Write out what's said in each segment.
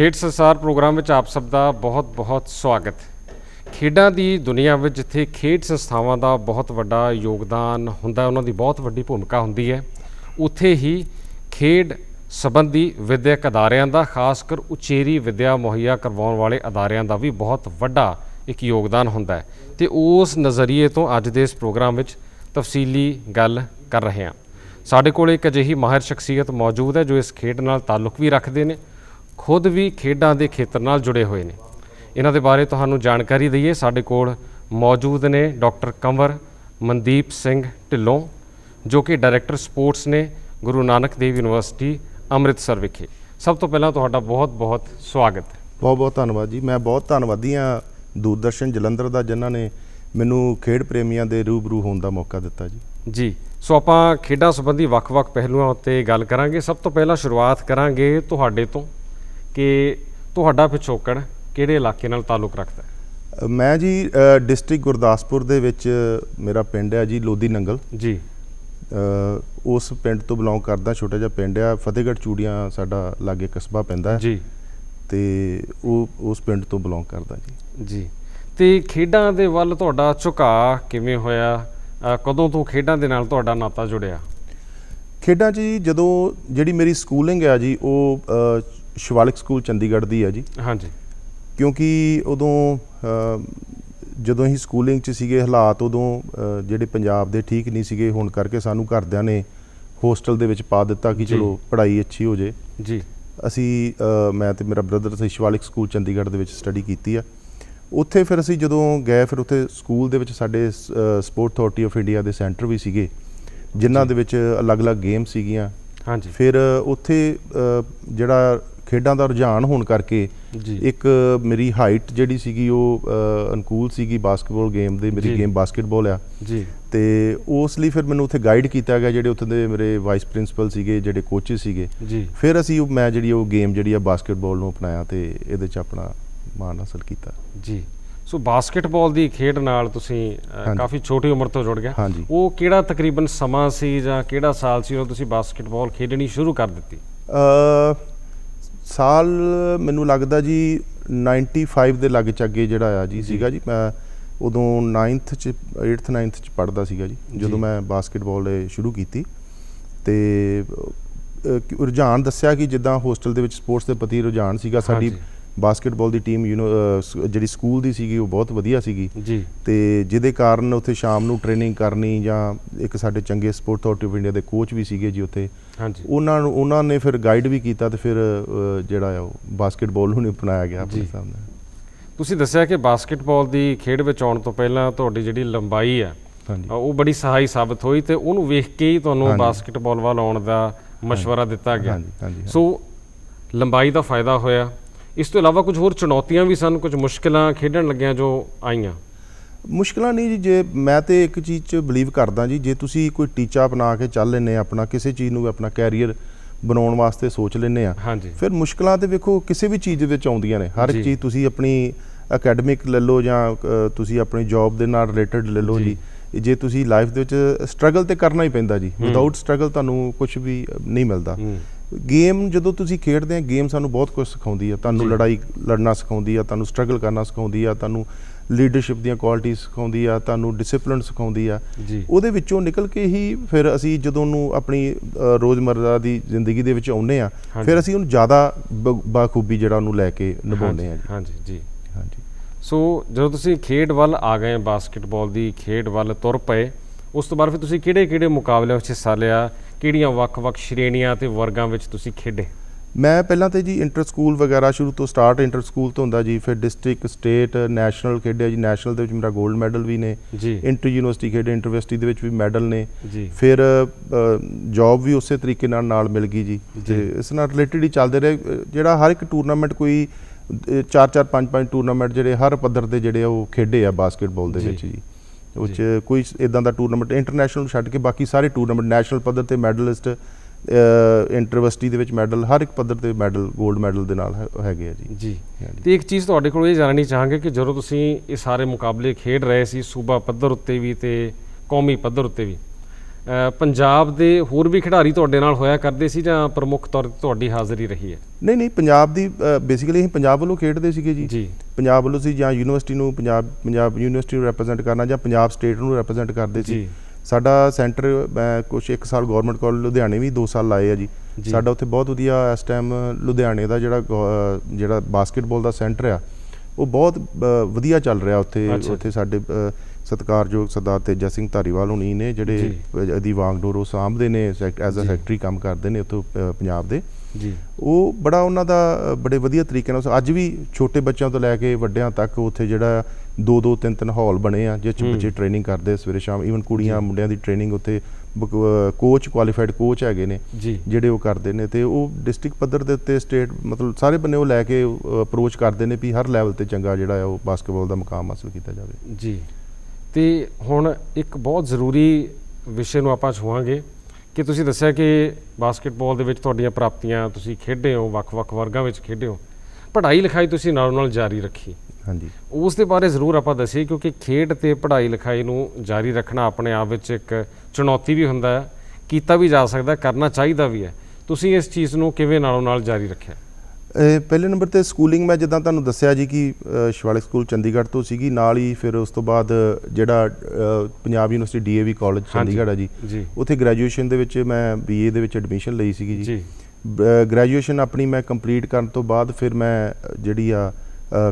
ਖੇਡ ਸੰਸਾਰ ਪ੍ਰੋਗਰਾਮ ਵਿੱਚ ਆਪ ਸਭ ਦਾ ਬਹੁਤ-ਬਹੁਤ ਸਵਾਗਤ। ਖੇਡਾਂ ਦੀ ਦੁਨੀਆ ਵਿੱਚ ਜਿੱਥੇ ਖੇਡ ਸੰਸਥਾਵਾਂ ਦਾ ਬਹੁਤ ਵੱਡਾ ਯੋਗਦਾਨ ਹੁੰਦਾ, ਉਹਨਾਂ ਦੀ ਬਹੁਤ ਵੱਡੀ ਭੂਮਿਕਾ ਹੁੰਦੀ ਹੈ। ਉੱਥੇ ਹੀ ਖੇਡ ਸੰਬੰਧੀ ਵਿਦਿਅਕ ਅਦਾਰਿਆਂ ਦਾ, ਖਾਸ ਕਰ ਉਚੇਰੀ ਵਿਦਿਆ ਮੁਹੱਈਆ ਕਰਵਾਉਣ ਵਾਲੇ ਅਦਾਰਿਆਂ ਦਾ ਵੀ ਬਹੁਤ ਵੱਡਾ ਇੱਕ ਯੋਗਦਾਨ ਹੁੰਦਾ ਹੈ। ਤੇ ਉਸ ਨਜ਼ਰੀਏ ਤੋਂ ਅੱਜ ਦੇ ਇਸ ਪ੍ਰੋਗਰਾਮ ਵਿੱਚ ਤਫਸੀਲੀ ਗੱਲ ਕਰ ਰਹੇ ਹਾਂ। ਸਾਡੇ ਕੋਲ ਇੱਕ ਅਜਿਹੀ ਮਾਹਿਰ ਸ਼ਖਸੀਅਤ ਮੌਜੂਦ ਹੈ, ਜੋ ਇਸ ਖੇਡ ਨਾਲ ਤਾਲੁਕ ਵੀ ਰੱਖਦੇ ਨੇ। ਖੁਦ ਵੀ ਖੇਡਾਂ ਦੇ ਖੇਤਰ ਨਾਲ ਜੁੜੇ ਹੋਏ ਨੇ। ਇਹਨਾਂ ਦੇ ਬਾਰੇ ਤੁਹਾਨੂੰ ਜਾਣਕਾਰੀ ਦਈਏ। ਸਾਡੇ ਕੋਲ ਮੌਜੂਦ ਨੇ ਡਾਕਟਰ ਕੰਵਰ ਮਨਦੀਪ ਸਿੰਘ ਢਿੱਲੋਂ ਜੋ ਕਿ ਡਾਇਰੈਕਟਰ ਸਪੋਰਟਸ ਨੇ ਗੁਰੂ ਨਾਨਕ ਦੇਵ ਯੂਨੀਵਰਸਿਟੀ ਅੰਮ੍ਰਿਤਸਰ ਵਿਖੇ। ਸਭ ਤੋਂ ਪਹਿਲਾਂ ਤੁਹਾਡਾ ਬਹੁਤ-ਬਹੁਤ ਸਵਾਗਤ। ਹੈ ਬਹੁਤ ਬਹੁਤ ਧੰਨਵਾਦ ਜੀ। ਮੈਂ ਬਹੁਤ ਧੰਨਵਾਦੀ ਹਾਂ ਦੂਰਦਰਸ਼ਨ ਜਲੰਧਰ ਦਾ ਜਿਨ੍ਹਾਂ ਨੇ ਮੈਨੂੰ ਖੇਡ ਪ੍ਰੇਮੀਆਂ ਦੇ ਰੂਬਰੂ ਹੋਣ ਦਾ ਮੌਕਾ ਦਿੱਤਾ ਜੀ। ਜੀ। ਸੋ ਆਪਾਂ ਖੇਡਾਂ ਸੰਬੰਧੀ ਵੱਖ-ਵੱਖ ਪਹਿਲੂਆਂ ਉੱਤੇ ਗੱਲ ਕਰਾਂਗੇ। ਸਭ ਤੋਂ ਪਹਿਲਾਂ ਸ਼ੁਰੂਆਤ ਕਰਾਂਗੇ ਤੁਹਾਡੇ ਤੋਂ। ਕਿ ਤੁਹਾਡਾ ਪਿਛੋਕੜ ਕਿਹੜੇ ਇਲਾਕੇ ਨਾਲ ਤਾਲੁਕ ਰੱਖਦਾ ਹੈ? ਮੈਂ ਜੀ ਡਿਸਟ੍ਰਿਕਟ ਗੁਰਦਾਸਪੁਰ ਦੇ ਵਿੱਚ ਮੇਰਾ ਪਿੰਡ ਹੈ ਜੀ ਲੋਦੀ ਨੰਗਲ। ਜੀ। ਉਸ ਪਿੰਡ ਤੋਂ ਬਿਲੋਂਗ ਕਰਦਾ ਛੋਟਾ ਜਿਹਾ ਪਿੰਡ ਆ ਫਤਿਹਗੜ੍ਹ ਚੂੜੀਆਂ ਸਾਡਾ ਲਾਗੇ ਕਸਬਾ ਪੈਂਦਾ ਹੈ। ਜੀ। ਤੇ ਉਹ ਉਸ ਪਿੰਡ ਤੋਂ ਬਿਲੋਂਗ ਕਰਦਾ ਜੀ। ਜੀ। ਤੇ ਖੇਡਾਂ ਦੇ ਵੱਲ ਤੁਹਾਡਾ ਝੁਕਾਅ ਕਿਵੇਂ ਹੋਇਆ? ਕਦੋਂ ਤੋਂ ਖੇਡਾਂ ਦੇ ਨਾਲ ਤੁਹਾਡਾ ਨਾਤਾ ਜੁੜਿਆ? ਖੇਡਾਂ 'ਚ ਜੀ ਜਦੋਂ ਜਿਹੜੀ ਮੇਰੀ ਸਕੂਲਿੰਗ ਹੈ ਜੀ ਉਹ ਸ਼ਿਵਾਲਿਕ ਸਕੂਲ ਚੰਡੀਗੜ੍ਹ ਦੀ ਹੈ ਜੀ। ਹਾਂਜੀ। ਕਿਉਂਕਿ ਉਦੋਂ ਜਦੋਂ ਅਸੀਂ ਸਕੂਲਿੰਗ 'ਚ ਸੀਗੇ ਹਾਲਾਤ ਉਦੋਂ ਜਿਹੜੇ ਪੰਜਾਬ ਦੇ ਠੀਕ ਨਹੀਂ ਸੀਗੇ ਹੁਣ ਕਰਕੇ ਸਾਨੂੰ ਘਰਦਿਆਂ ਨੇ ਹੋਸਟਲ ਦੇ ਵਿੱਚ ਪਾ ਦਿੱਤਾ ਕਿ। ਚਲੋ ਪੜ੍ਹਾਈ ਅੱਛੀ ਹੋ ਜੇ। ਜੀ। ਅਸੀਂ ਮੈਂ ਤੇ ਮੇਰਾ ਬ੍ਰਦਰ ਅਸੀਂ ਸ਼ਿਵਾਲਿਕ ਸਕੂਲ ਚੰਡੀਗੜ੍ਹ ਦੇ ਵਿੱਚ ਸਟੱਡੀ ਕੀਤੀ ਆ। ਉੱਥੇ ਫਿਰ ਅਸੀਂ ਜਦੋਂ ਗਏ ਫਿਰ ਉੱਥੇ ਸਕੂਲ ਦੇ ਵਿੱਚ ਸਾਡੇ ਸਪੋਰਟ ਅਥਾਰਟੀ ਆਫ ਇੰਡੀਆ ਦੇ ਸੈਂਟਰ ਵੀ ਸੀਗੇ ਜਿਨ੍ਹਾਂ ਦੇ ਵਿੱਚ ਅਲੱਗ-ਅਲੱਗ ਗੇਮ ਸੀਗੀਆਂ। ਹਾਂਜੀ। ਫਿਰ ਉੱਥੇ ਜਿਹੜਾ ਖੇਡਾਂ ਦਾ ਰੁਝਾਨ ਹੋਣ ਕਰਕੇ ਇੱਕ ਮੇਰੀ ਹਾਈਟ ਜਿਹੜੀ ਸੀਗੀ ਉਹ ਅਨੁਕੂਲ ਸੀਗੀ ਬਾਸਕਟਬਾਲ ਗੇਮ ਦੇ। ਮੇਰੀ ਗੇਮ ਬਾਸਕਟਬਾਲ ਆ। ਜੀ। ਤੇ ਉਸ ਲਈ ਫਿਰ ਮੈਨੂੰ ਉੱਥੇ ਗਾਈਡ ਕੀਤਾ ਗਿਆ ਜਿਹੜੇ ਉੱਥੇ ਦੇ ਮੇਰੇ ਵਾਈਸ ਪ੍ਰਿੰਸੀਪਲ ਸੀਗੇ ਜਿਹੜੇ ਕੋਚਿਸ ਸੀਗੇ। ਫਿਰ ਅਸੀਂ ਉਹ ਮੈਂ ਜਿਹੜੀ ਉਹ ਗੇਮ ਜਿਹੜੀ ਆ ਬਾਸਕਟਬਾਲ ਨੂੰ ਅਪਣਾਇਆ ਤੇ ਇਹਦੇ 'ਚ ਆਪਣਾ ਮਾਣ ਹਾਸਲ ਕੀਤਾ। ਜੀ। ਸੋ ਬਾਸਕਟਬਾਲ ਦੀ ਖੇਡ ਨਾਲ ਤੁਸੀਂ। ਕਾਫੀ ਛੋਟੀ ਉਮਰ ਤੋਂ ਜੁੜ ਗਏ। ਹਾਂਜੀ। ਉਹ ਕਿਹੜਾ ਤਕਰੀਬਨ ਸਮਾਂ ਸੀ ਜਾਂ ਕਿਹੜਾ ਸਾਲ ਸੀ ਜਦੋਂ ਤੁਸੀਂ ਬਾਸਕਟਬਾਲ ਖੇਡਣੀ ਸ਼ੁਰੂ ਕਰ ਦਿੱਤੀ? ਅ ਸਾਲ ਮੈਨੂੰ ਲੱਗਦਾ ਜੀ 95 ਦੇ ਲੱਗ ਚੱਗੇ ਜਿਹੜਾ ਆ ਜੀ ਸੀਗਾ ਜੀ। ਮੈਂ ਉਦੋਂ 9th ਚ 8th 9th ਚ ਪੜਦਾ ਸੀਗਾ ਜੀ। ਜਦੋਂ ਮੈਂ ਬਾਸਕਟਬਾਲ ਸ਼ੁਰੂ ਕੀਤੀ। ਤੇ ਰੁਝਾਨ ਦੱਸਿਆ ਕਿ ਜਿੱਦਾਂ ਹੋਸਟਲ ਦੇ ਵਿੱਚ ਸਪੋਰਟਸ ਦੇ ਪ੍ਰਤੀ ਰੁਝਾਨ ਸੀਗਾ ਸਾਡੀ। ਬਾਸਕਟਬਾਲ ਦੀ ਟੀਮ ਯੂ نو ਜਿਹੜੀ ਸਕੂਲ ਦੀ ਸੀਗੀ ਉਹ ਬਹੁਤ ਵਧੀਆ ਸੀਗੀ। ਜੀ। ਤੇ ਜਿਹਦੇ ਕਾਰਨ ਉੱਥੇ ਸ਼ਾਮ ਨੂੰ ਟ੍ਰੇਨਿੰਗ ਕਰਨੀ ਜਾਂ ਇੱਕ ਸਾਡੇ ਚੰਗੇ ਸਪੋਰਟ ਆਫ ਇੰਡੀਆ ਦੇ ਕੋਚ ਵੀ ਸੀਗੇ ਜੀ ਉੱਥੇ। ਹਾਂਜੀ। ਉਹਨਾਂ ਨੂੰ ਉਹਨਾਂ ਨੇ ਫਿਰ ਗਾਈਡ ਵੀ ਕੀਤਾ ਤੇ ਫਿਰ ਜਿਹੜਾ ਆ ਉਹ ਬਾਸਕਟਬਾਲ ਨੂੰ ਅਪਣਾਇਆ ਗਿਆ ਆਪਣੇ। ਸਾਹਮਣੇ। ਤੁਸੀਂ ਦੱਸਿਆ ਕਿ ਬਾਸਕਟਬਾਲ ਦੀ ਖੇਡ ਵਿੱਚ ਆਉਣ ਤੋਂ ਪਹਿਲਾਂ ਤੁਹਾਡੀ ਜਿਹੜੀ ਲੰਬਾਈ ਅ, ਉਹ ਬੜੀ ਸਹਾਈ ਸਾਬਤ ਹੋਈ ਤੇ ਉਹਨੂੰ ਵੇਖ ਕੇ ਹੀ ਤੁਹਾਨੂੰ। ਬਾਸਕਟਬਾਲ ਵੱਲ ਆਉਣ ਦਾ ਮਸ਼ਵਰਾ ਦਿੱਤਾ ਗਿਆ। ਹਾਂਜੀ ਹਾਂਜੀ। ਸੋ ਲੰਬਾਈ ਦਾ ਫਾਇਦਾ ਹੋਇਆ। ਇਸ ਤੋਂ ਇਲਾਵਾ ਕੁਝ ਹੋਰ ਚੁਣੌਤੀਆਂ ਵੀ ਸਨ ਕੁਝ ਮੁਸ਼ਕਲਾਂ ਖੇਡਣ ਲੱਗਿਆਂ ਜੋ ਆਈਆਂ। ਮੁਸ਼ਕਲਾਂ ਨਹੀਂ ਜੀ ਜੇ ਮੈਂ ਤੇ ਇੱਕ ਚੀਜ਼ 'ਚ ਬਲੀਵ ਕਰਦਾ ਜੀ ਜੇ ਤੁਸੀਂ ਕੋਈ ਟੀਚਾ ਬਣਾ ਕੇ ਚੱਲ ਲੈਨੇ ਆਪਣਾ ਕਿਸੇ ਚੀਜ਼ ਨੂੰ ਆਪਣਾ ਕੈਰੀਅਰ ਬਣਾਉਣ ਵਾਸਤੇ ਸੋਚ ਲੈਨੇ ਆ ਫਿਰ ਮੁਸ਼ਕਲਾਂ ਤੇ ਵੇਖੋ ਕਿਸੇ ਵੀ ਚੀਜ਼ ਦੇ ਵਿੱਚ ਆਉਂਦੀਆਂ ਨੇ ਹਰ ਚੀਜ਼ ਤੁਸੀਂ ਆਪਣੀ ਅਕੈਡਮਿਕ ਲੈ ਲਓ ਜਾਂ ਤੁਸੀਂ ਆਪਣੀ ਜੌਬ ਦੇ ਨਾਲ ਰਿਲੇਟਡ ਲੈ ਲਓ ਜੀ। ਜੀ ਤੁਸੀਂ ਲਾਈਫ ਦੇ ਵਿੱਚ ਸਟਰਗਲ ਤੇ ਕਰਨਾ ਹੀ ਪੈਂਦਾ ਜੀ। ਵਿਦਆਊਟ ਸਟਰਗਲ ਤੁਹਾਨੂੰ ਕੁਝ ਵੀ ਨਹੀਂ ਮਿਲਦਾ ਗੇਮ ਜਦੋਂ ਤੁਸੀਂ ਖੇਡਦੇ ਆ ਗੇਮ ਸਾਨੂੰ ਬਹੁਤ ਕੁਝ ਸਿਖਾਉਂਦੀ ਆ ਤੁਹਾਨੂੰ। ਲੜਾਈ ਲੜਨਾ ਸਿਖਾਉਂਦੀ ਆ ਤੁਹਾਨੂੰ ਸਟਰਗਲ ਕਰਨਾ ਸਿਖਾਉਂਦੀ ਆ ਤੁਹਾਨੂੰ ਲੀਡਰਸ਼ਿਪ ਦੀਆਂ ਕੁਆਲਿਟੀਆਂ ਸਿਖਾਉਂਦੀ ਆ ਤੁਹਾਨੂੰ ਡਿਸਪਲਿਨ ਸਿਖਾਉਂਦੀ ਆ। ਉਹਦੇ ਵਿੱਚੋਂ ਨਿਕਲ ਕੇ ਹੀ ਫਿਰ ਅਸੀਂ ਜਦੋਂ ਨੂੰ ਆਪਣੀ ਰੋਜ਼ਮਰਰਾ ਦੀ ਜ਼ਿੰਦਗੀ ਦੇ ਵਿੱਚ ਆਉਂਦੇ ਆ। ਫਿਰ ਅਸੀਂ ਉਹਨੂੰ ਜ਼ਿਆਦਾ ਬਾਖੂਬੀ ਜਿਹੜਾ ਉਹਨੂੰ ਲੈ ਕੇ ਨਿਭਾਉਂਦੇ ਆ ਜੀ। ਹਾਂਜੀ ਜੀ। ਹਾਂਜੀ। ਸੋ ਜਦੋਂ ਤੁਸੀਂ ਖੇਡ ਵੱਲ ਆ ਗਏ ਬਾਸਕਟਬਾਲ ਦੀ ਖੇਡ ਵੱਲ ਤੁਰ ਪਏ ਉਸ ਤੋਂ ਬਾਅਦ ਫਿਰ ਤੁਸੀਂ ਕਿਹੜੇ-ਕਿਹੜੇ ਮੁਕਾਬਲਿਆਂ ਵਿੱਚ ਹਿੱਸਾ ਲਿਆ? ਕਿਹੜੀਆਂ ਵੱਖ-ਵੱਖ ਸ਼੍ਰੇਣੀਆਂ ਤੇ ਵਰਗਾਂ ਵਿੱਚ ਤੁਸੀਂ ਖੇਡੇ? ਮੈਂ ਪਹਿਲਾਂ ਤੇ ਜੀ ਇੰਟਰ ਸਕੂਲ ਵਗੈਰਾ ਸ਼ੁਰੂ ਤੋਂ ਸਟਾਰਟ ਇੰਟਰ ਸਕੂਲ ਤੋਂ ਹੁੰਦਾ ਜੀ ਫਿਰ ਡਿਸਟ੍ਰਿਕਟ ਸਟੇਟ ਨੈਸ਼ਨਲ ਖੇਡਿਆ ਜੀ ਨੈਸ਼ਨਲ ਦੇ ਵਿੱਚ ਮੇਰਾ 골ਡ ਮੈਡਲ ਵੀ ਨੇ ਇੰਟਰ ਯੂਨੀਵਰਸਿਟੀ ਖੇਡੇ ਇੰਟਰ ਯੂਨੀਵਰਸਿਟੀ ਦੇ ਵਿੱਚ ਵੀ ਮੈਡਲ ਨੇ। ਫਿਰ ਜੌਬ ਵੀ ਉਸੇ ਤਰੀਕੇ ਨਾਲ ਨਾਲ ਮਿਲ ਗਈ ਜੀ। ਤੇ। ਇਸ ਨਾਲ ਰਿਲੇਟਡ ਹੀ ਚੱਲਦੇ ਰਹੇ ਜਿਹੜਾ ਹਰ ਇੱਕ ਟੂਰਨਾਮੈਂਟ ਕੋਈ 4-4 5-5 ਟੂਰਨਾਮੈਂਟ ਜਿਹੜੇ ਹਰ ਪੱਧਰ ਦੇ ਜਿਹੜੇ ਆ ਉਹ ਖੇਡੇ ਆ ਬਾਸਕਟਬਾਲ ਦੇ। ਵਿੱਚ ਜੀ। ਉਹ 'ਚ ਕੋਈ ਇਦਾਂ ਦਾ ਟੂਰਨਾਮੈਂਟ ਇੰਟਰਨੈਸ਼ਨਲ ਛੱਡ ਕੇ ਬਾਕੀ ਸਾਰੇ ਟੂਰਨਾਮੈਂਟ ਨੈਸ਼ਨਲ ਪੱਧਰ ਤੇ ਮੈਡਲਿਸਟ ਇੰਟਰਵਰਸਿਟੀ ਦੇ ਵਿੱਚ ਮੈਡਲ ਹਰ ਇੱਕ ਪੱਧਰ ਤੇ ਮੈਡਲ 골ਡ ਮੈਡਲ ਦੇ ਨਾਲ ਹੈਗੇ ਆ ਜੀ। ਜੀ। ਤੇ ਇੱਕ ਚੀਜ਼ ਤੁਹਾਡੇ ਕੋਲ ਇਹ ਜਾਣਨੀ ਚਾਹਾਂਗੇ ਕਿ ਜਦੋਂ ਤੁਸੀਂ ਇਹ ਸਾਰੇ ਮੁਕਾਬਲੇ ਖੇਡ ਰਹੇ ਸੀ ਸੂਬਾ ਪੱਧਰ ਉੱਤੇ ਵੀ ਤੇ ਕੌਮੀ ਪੱਧਰ ਉੱਤੇ ਵੀ ਪੰਜਾਬ ਦੇ ਹੋਰ ਵੀ ਖਿਡਾਰੀ ਤੁਹਾਡੇ ਨਾਲ ਹੋਇਆ ਕਰਦੇ ਸੀ ਜਾਂ ਪ੍ਰਮੁੱਖ ਤੌਰ ਤੇ ਤੁਹਾਡੀ ਹਾਜ਼ਰੀ ਰਹੀ ਹੈ? ਨਹੀਂ ਨਹੀਂ ਪੰਜਾਬ ਦੀ ਬੇਸਿਕਲੀ ਅਸੀਂ ਪੰਜਾਬ ਵੱਲੋਂ ਖੇਡਦੇ ਸੀਗੇ ਜੀ। ਜੀ। ਪੰਜਾਬ ਵੱਲੋਂ ਸੀ ਜਾਂ ਯੂਨੀਵਰਸਿਟੀ ਨੂੰ ਪੰਜਾਬ ਪੰਜਾਬ ਯੂਨੀਵਰਸਿਟੀ ਨੂੰ ਰਿਪਰੈਜ਼ੈਂਟ ਕਰਨਾ ਜਾਂ ਪੰਜਾਬ ਸਟੇਟ ਨੂੰ ਰਿਪਰੈਜ਼ੈਂਟ ਕਰਦੇ ਸੀ। ਜੀ। ਸਾਡਾ ਸੈਂਟਰ ਕੁਝ ਇੱਕ ਸਾਲ ਗਵਰਨਮੈਂਟ ਕਾਲਜ ਲੁਧਿਆਣੇ ਵੀ 2 ਸਾਲ ਲਾਏ ਆ ਜੀ। ਸਾਡਾ ਉੱਥੇ ਬਹੁਤ ਵਧੀਆ ਇਸ ਟਾਈਮ ਲੁਧਿਆਣੇ ਦਾ ਜਿਹੜਾ ਜਿਹੜਾ ਬਾਸਕਟਬਾਲ ਦਾ ਸੈਂਟਰ ਆ ਉਹ ਬਹੁਤ ਵਧੀਆ ਚੱਲ ਰਿਹਾ ਉੱਥੇ। ਉੱਥੇ ਸਾਡੇ ਸਤਿਕਾਰਯੋਗ ਸਰਦਾਰ ਤੇਜਾ ਸਿੰਘ ਧਾਰੀਵਾਲ ਹੁਣੀ ਨੇ ਜਿਹੜੇ। ਅਦੀ ਵਾਂਗਡੋਰ ਉਹ ਸਾਂਭਦੇ ਨੇ ਐਜ਼ ਅ ਜੀ। ਸੈਕਟਰੀ ਕੰਮ ਕਰਦੇ ਨੇ ਉੱਥੋਂ ਪੰਜਾਬ ਦੇ ਜੀ ਉਹ ਬੜਾ ਉਹਨਾਂ ਦਾ ਬੜੇ ਵਧੀਆ ਤਰੀਕੇ ਨਾਲ ਅੱਜ ਵੀ ਛੋਟੇ ਬੱਚਿਆਂ ਤੋਂ ਲੈ ਕੇ ਵੱਡਿਆਂ ਤੱਕ ਉੱਥੇ ਜਿਹੜਾ ਦੋ ਦੋ ਤਿੰਨ ਤਿੰਨ ਹਾਲ ਬਣੇ ਆ ਜਿਸ 'ਚ। ਬੱਚੇ ਟ੍ਰੇਨਿੰਗ ਕਰਦੇ ਸਵੇਰੇ ਸ਼ਾਮ ਈਵਨ ਕੁੜੀਆਂ ਮੁੰਡਿਆਂ ਦੀ ਟ੍ਰੇਨਿੰਗ ਉੱਥੇ ਕੋਚ ਕੁਆਲੀਫਾਈਡ ਕੋਚ ਹੈਗੇ ਨੇ ਜਿਹੜੇ ਉਹ ਕਰਦੇ ਨੇ ਤੇ ਉਹ ਡਿਸਟ੍ਰਿਕਟ ਪੱਧਰ ਦੇ ਉੱਤੇ ਸਟੇਟ ਮਤਲਬ ਸਾਰੇ ਬੰਨੇ ਉਹ ਲੈ ਕੇ ਅਪਰੋਚ ਕਰਦੇ ਨੇ ਵੀ ਹਰ ਲੈਵਲ ਤੇ ਚੰਗਾ ਜਿਹੜਾ ਉਹ ਬਾਸਕਟਬਾਲ ਦਾ ਮੁਕਾਮ ਹਾਸਲ ਕੀਤਾ ਜਾਵੇ। ਜੀ। ਤੇ ਹੁਣ ਇੱਕ ਬਹੁਤ ਜ਼ਰੂਰੀ ਵਿਸ਼ੇ ਨੂੰ ਆਪਾਂ ਛੂਹਾਂਗੇ ਕਿ ਤੁਸੀਂ ਦੱਸਿਆ ਕਿ ਬਾਸਕਟਬਾਲ ਦੇ ਵਿੱਚ ਤੁਹਾਡੀਆਂ ਪ੍ਰਾਪਤੀਆਂ ਤੁਸੀਂ ਖੇਡੇ ਹੋ ਵੱਖ-ਵੱਖ ਵਰਗਾਂ ਵਿੱਚ ਖੇਡੇ ਹੋ ਪੜ੍ਹਾਈ ਲਿਖਾਈ ਤੁਸੀਂ ਨਾਲੋਂ ਨਾਲ ਜਾਰੀ ਰੱਖੀ। ਹਾਂਜੀ। ਉਸ ਦੇ ਬਾਰੇ ਜ਼ਰੂਰ ਆਪਾਂ ਦੱਸੀਏ ਕਿਉਂਕਿ ਖੇਡ ਤੇ ਪੜ੍ਹਾਈ ਲਿਖਾਈ ਨੂੰ ਜਾਰੀ ਰੱਖਣਾ ਆਪਣੇ ਆਪ ਵਿੱਚ ਇੱਕ ਚੁਣੌਤੀ ਵੀ ਹੁੰਦਾ ਹੈ ਕੀਤਾ ਵੀ ਜਾ ਸਕਦਾ ਕਰਨਾ ਚਾਹੀਦਾ ਵੀ ਹੈ। ਤੁਸੀਂ ਇਸ ਚੀਜ਼ ਨੂੰ ਕਿਵੇਂ ਨਾਲੋਂ ਨਾਲ ਜਾਰੀ ਰੱਖਿਆ? ਪਹਿਲੇ ਨੰਬਰ ਤੇ ਸਕੂਲਿੰਗ ਮੈਂ ਜਿੱਦਾਂ ਤੁਹਾਨੂੰ ਦੱਸਿਆ ਜੀ ਕਿ ਸ਼ਿਵਾਲਿਕ ਸਕੂਲ ਚੰਡੀਗੜ੍ਹ ਤੋਂ ਸੀਗੀ ਨਾਲ ਹੀ ਫਿਰ ਉਸ ਤੋਂ ਬਾਅਦ ਜਿਹੜਾ Punjab university DAV college. Chandigarh ਆ ਜੀ। ਉੱਥੇ ਗ੍ਰੈਜੂਏਸ਼ਨ ਦੇ ਵਿੱਚ ਮੈਂ ਬੀਏ ਦੇ ਵਿੱਚ ਐਡਮਿਸ਼ਨ ਲਈ ਸੀਗੀ ਜੀ। ਗ੍ਰੈਜੂਏਸ਼ਨ ਆਪਣੀ ਮੈਂ ਕੰਪਲੀਟ ਕਰਨ ਤੋਂ ਬਾਅਦ ਫਿਰ ਮੈਂ ਜਿਹੜੀ ਆ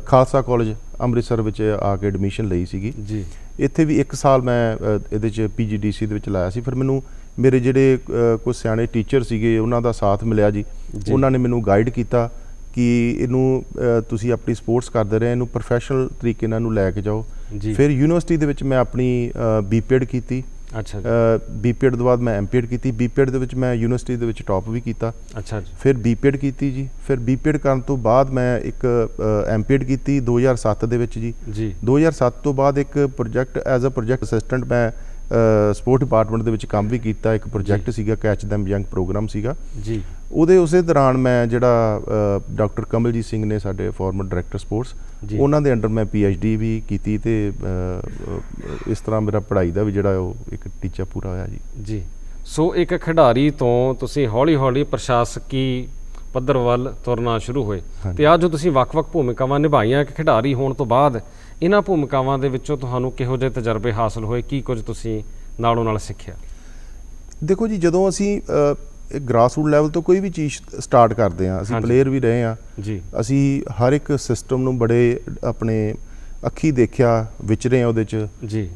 ਖਾਲਸਾ ਕਾਲਜ ਅੰਮ੍ਰਿਤਸਰ ਵਿੱਚ ਆ ਕੇ ਐਡਮਿਸ਼ਨ ਲਈ ਸੀਗੀ। ਜੀ। ਇੱਥੇ ਵੀ 1 ਸਾਲ ਮੈਂ ਇਹਦੇ ਚ ਪੀਜੀਡੀਸੀ ਦੇ ਵਿੱਚ ਲਾਇਆ ਸੀ। ਫਿਰ ਮੈਨੂੰ ਮੇਰੇ ਜਿਹੜੇ ਕੁਝ ਸਿਆਣੇ ਟੀਚਰ ਸੀਗੇ ਉਹਨਾਂ ਦਾ ਸਾਥ ਮਿਲਿਆ ਜੀ। ਉਹਨਾਂ ਨੇ ਮੈਨੂੰ ਗਾਈਡ ਕੀਤਾ ਕਿ ਇਹਨੂੰ ਤੁਸੀਂ ਆਪਣੀ ਸਪੋਰਟਸ ਕਰਦੇ ਰਹੇ ਇਹਨੂੰ ਪ੍ਰੋਫੈਸ਼ਨਲ ਤਰੀਕੇ ਨਾਲ ਇਹਨੂੰ ਲੈ ਕੇ ਜਾਓ। ਫਿਰ ਯੂਨੀਵਰਸਿਟੀ ਦੇ ਵਿੱਚ ਮੈਂ ਆਪਣੀ ਬੀਪੀਐਡ ਕੀਤੀ। ਅੱਛਾ ਜੀ। ਬੀਪੀਐਡ ਤੋਂ ਬਾਅਦ ਮੈਂ ਐਮਪੀਐਡ ਕੀਤੀ। ਬੀਪੀਐਡ ਦੇ ਵਿੱਚ ਮੈਂ ਯੂਨੀਵਰਸਿਟੀ ਦੇ ਵਿੱਚ ਟੌਪ ਵੀ ਕੀਤਾ। ਅੱਛਾ ਜੀ। ਫਿਰ ਬੀਪੀਐਡ ਕੀਤੀ ਜੀ। ਫਿਰ ਬੀਪੀਐਡ ਕਰਨ ਤੋਂ ਬਾਅਦ ਮੈਂ ਇੱਕ ਐਮਪੀਐਡ ਕੀਤੀ 2007 ਦੇ ਵਿੱਚ ਜੀ। ਜੀ। 2007 ਤੋਂ ਬਾਅਦ ਇੱਕ project as a project assistant ਮੈਂ ਸਪੋਰਟ ਡਿਪਾਰਟਮੈਂਟ ਦੇ ਵਿੱਚ ਕੰਮ ਵੀ ਕੀਤਾ। ਇੱਕ ਪ੍ਰੋਜੈਕਟ ਸੀਗਾ ਕੈਚ ਦੈਮ ਯੰਗ ਪ੍ਰੋਗਰਾਮ ਸੀਗਾ। ਜੀ। ਉਹਦੇ ਉਸੇ ਦੌਰਾਨ ਮੈਂ ਜਿਹੜਾ ਡਾਕਟਰ ਕਮਲਜੀਤ ਸਿੰਘ ਨੇ ਸਾਡੇ ਫਾਰਮਰ ਡਾਇਰੈਕਟਰ ਸਪੋਰਟਸ। ਉਹਨਾਂ ਦੇ ਅੰਡਰ ਮੈਂ ਡੀ ਵੀ ਕੀਤੀ ਤੇ ਇਸ ਤਰ੍ਹਾਂ ਮੇਰਾ ਪੜ੍ਹਾਈ ਦਾ ਵੀ ਜਿਹੜਾ ਉਹ ਇੱਕ ਟੀਚਾ ਪੂਰਾ ਹੋਇਆ ਜੀ। ਜੀ। ਸੋ ਇੱਕ ਖਿਡਾਰੀ ਤੋਂ ਤੁਸੀਂ ਹੌਲੀ-ਹੌਲੀ ਪ੍ਰਸ਼ਾਸਕੀ ਪੱਧਰ ਵੱਲ ਤੁਰਨਾ ਸ਼ੁਰੂ ਹੋਏ। ਤੇ ਅੱਜ ਜੋ ਤੁਸੀਂ ਵੱਖ-ਵੱਖ ਭੂਮਿਕਾਵਾਂ ਨਿਭਾਈਆਂ ਕਿ ਖਿਡਾਰੀ ਹੋਣ ਤੋਂ ਬਾਅਦ ਇਹਨਾਂ ਭੂਮਿਕਾਵਾਂ ਦੇ ਵਿੱਚੋਂ ਤੁਹਾਨੂੰ ਕਿਹੋ ਜਿਹੇ ਤਜਰਬੇ ਹਾਸਲ ਹੋਏ? ਕੀ ਕੁਝ ਤੁਸੀਂ ਨਾਲੋਂ ਨਾਲ ਸਿੱਖਿਆ? ਦੇਖੋ ਜੀ ਜਦੋਂ ਅਸੀਂ ਗ੍ਰਾਸਰੂਟ ਲੈਵਲ ਤੋਂ ਕੋਈ ਵੀ ਚੀਜ਼ ਸਟਾਰਟ ਕਰਦੇ ਹਾਂ ਅਸੀਂ। ਪਲੇਅਰ ਵੀ ਰਹੇ ਹਾਂ। ਜੀ। ਅਸੀਂ ਹਰ ਇੱਕ ਸਿਸਟਮ ਨੂੰ ਬੜੇ ਆਪਣੇ ਅੱਖੀ ਦੇਖਿਆ ਵਿਚਰੇ ਆ ਉਹਦੇ ਚ।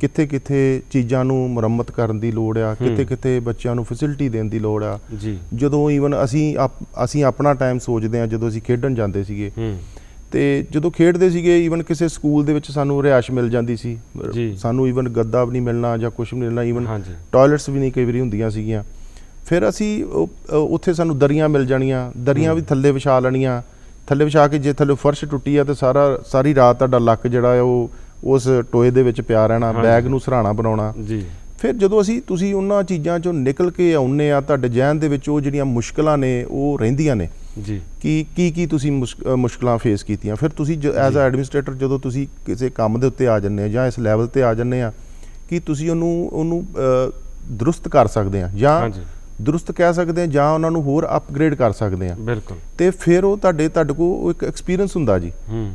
ਕਿੱਥੇ ਕਿੱਥੇ ਚੀਜ਼ਾਂ ਨੂੰ ਮੁਰੰਮਤ ਕਰਨ ਦੀ ਲੋੜ ਆ ਕਿੱਥੇ ਕਿੱਥੇ ਬੱਚਿਆਂ ਨੂੰ ਫੈਸਿਲਿਟੀ ਦੇਣ ਦੀ ਲੋੜ ਆ। ਜਦੋਂ ਈਵਨ ਅਸੀਂ ਅਸੀਂ ਆਪਣਾ ਟਾਈਮ ਸੋਚਦੇ ਆ ਜਦੋਂ ਅਸੀਂ ਖੇਡਣ ਜਾਂਦੇ ਸੀਗੇ। ਤੇ ਜਦੋਂ ਖੇਡਦੇ ਸੀਗੇ ਈਵਨ ਕਿਸੇ ਸਕੂਲ ਦੇ ਵਿੱਚ ਸਾਨੂੰ ਰਿਹਾਇਸ਼ ਮਿਲ ਜਾਂਦੀ ਸੀ। ਸਾਨੂੰ ਈਵਨ ਗੱਦਾ ਵੀ ਨਹੀਂ ਮਿਲਣਾ ਜਾਂ ਕੁਝ ਵੀ ਨਹੀਂ ਮਿਲਣਾ ਈਵਨ ਟਾਇਲਟਸ ਵੀ ਨਹੀਂ ਕਈ ਵਾਰੀ ਹੁੰਦੀਆਂ ਸੀਗੀਆਂ। ਫਿਰ ਅਸੀਂ ਉੱਥੇ ਸਾਨੂੰ ਦਰੀਆਂ ਮਿਲ ਜਾਣੀਆਂ ਦਰੀਆਂ ਵੀ ਥੱਲੇ ਵਿਛਾ ਲੈਣੀਆਂ। ਥੱਲੇ ਵਿਛਾ ਕੇ ਜੇ ਥੱਲੇ ਫਰਸ਼ ਟੁੱਟੀ ਆ ਤੇ ਸਾਰਾ ਸਾਰੀ ਰਾਤ ਤੁਹਾਡਾ ਲੱਕ ਜਿਹੜਾ ਹੈ ਉਹ ਉਸ ਟੋਏ ਦੇ ਵਿੱਚ ਪਿਆ ਰਹਿਣਾ। ਬੈਗ ਨੂੰ ਸਰਾਣਾ ਬਣਾਉਣਾ। ਜੀ। ਫਿਰ ਜਦੋਂ ਅਸੀਂ ਤੁਸੀਂ ਉਹਨਾਂ ਚੀਜ਼ਾਂ ਚੋਂ ਨਿਕਲ ਕੇ ਆਉਨੇ ਆ ਤੁਹਾਡੇ ਜਹਿਨ ਦੇ ਵਿੱਚ ਉਹ ਜਿਹੜੀਆਂ ਮੁਸ਼ਕਲਾਂ ਨੇ ਉਹ ਰਹਿੰਦੀਆਂ ਨੇ। ਜੀ। ਕਿ ਕੀ ਕੀ ਤੁਸੀਂ ਮੁਸ਼ਕਲਾਂ ਫੇਸ ਕੀਤੀਆਂ? ਫਿਰ ਤੁਸੀਂ ਐਜ਼ ਅ ਐਡਮਿਨਿਸਟ੍ਰੇਟਰ ਜਦੋਂ ਤੁਸੀਂ ਕਿਸੇ ਕੰਮ ਦੇ ਉੱਤੇ ਆ ਜੰਨੇ ਆ ਜਾਂ ਇਸ ਲੈਵਲ ਤੇ ਆ ਜੰਨੇ ਆ ਕਿ ਤੁਸੀਂ ਉਹਨੂੰ ਉਹਨੂੰ ਦਰੁਸਤ ਕਰ ਸਕਦੇ ਆ? ਜਾਂ ਹਾਂਜੀ। ਦਰੁਸਤ ਕਹਿ ਸਕਦੇ ਆ ਜਾਂ ਉਹਨਾਂ ਨੂੰ ਹੋਰ ਅਪਗ੍ਰੇਡ ਕਰ ਸਕਦੇ ਆ ਬਿਲਕੁਲ। ਤੇ ਫਿਰ ਉਹ ਤੁਹਾਡੇ ਤੁਹਾਡੇ ਕੋਲ ਉਹ ਇੱਕ ਐਕਸਪੀਰੀਅੰਸ ਹੁੰਦਾ ਜੀ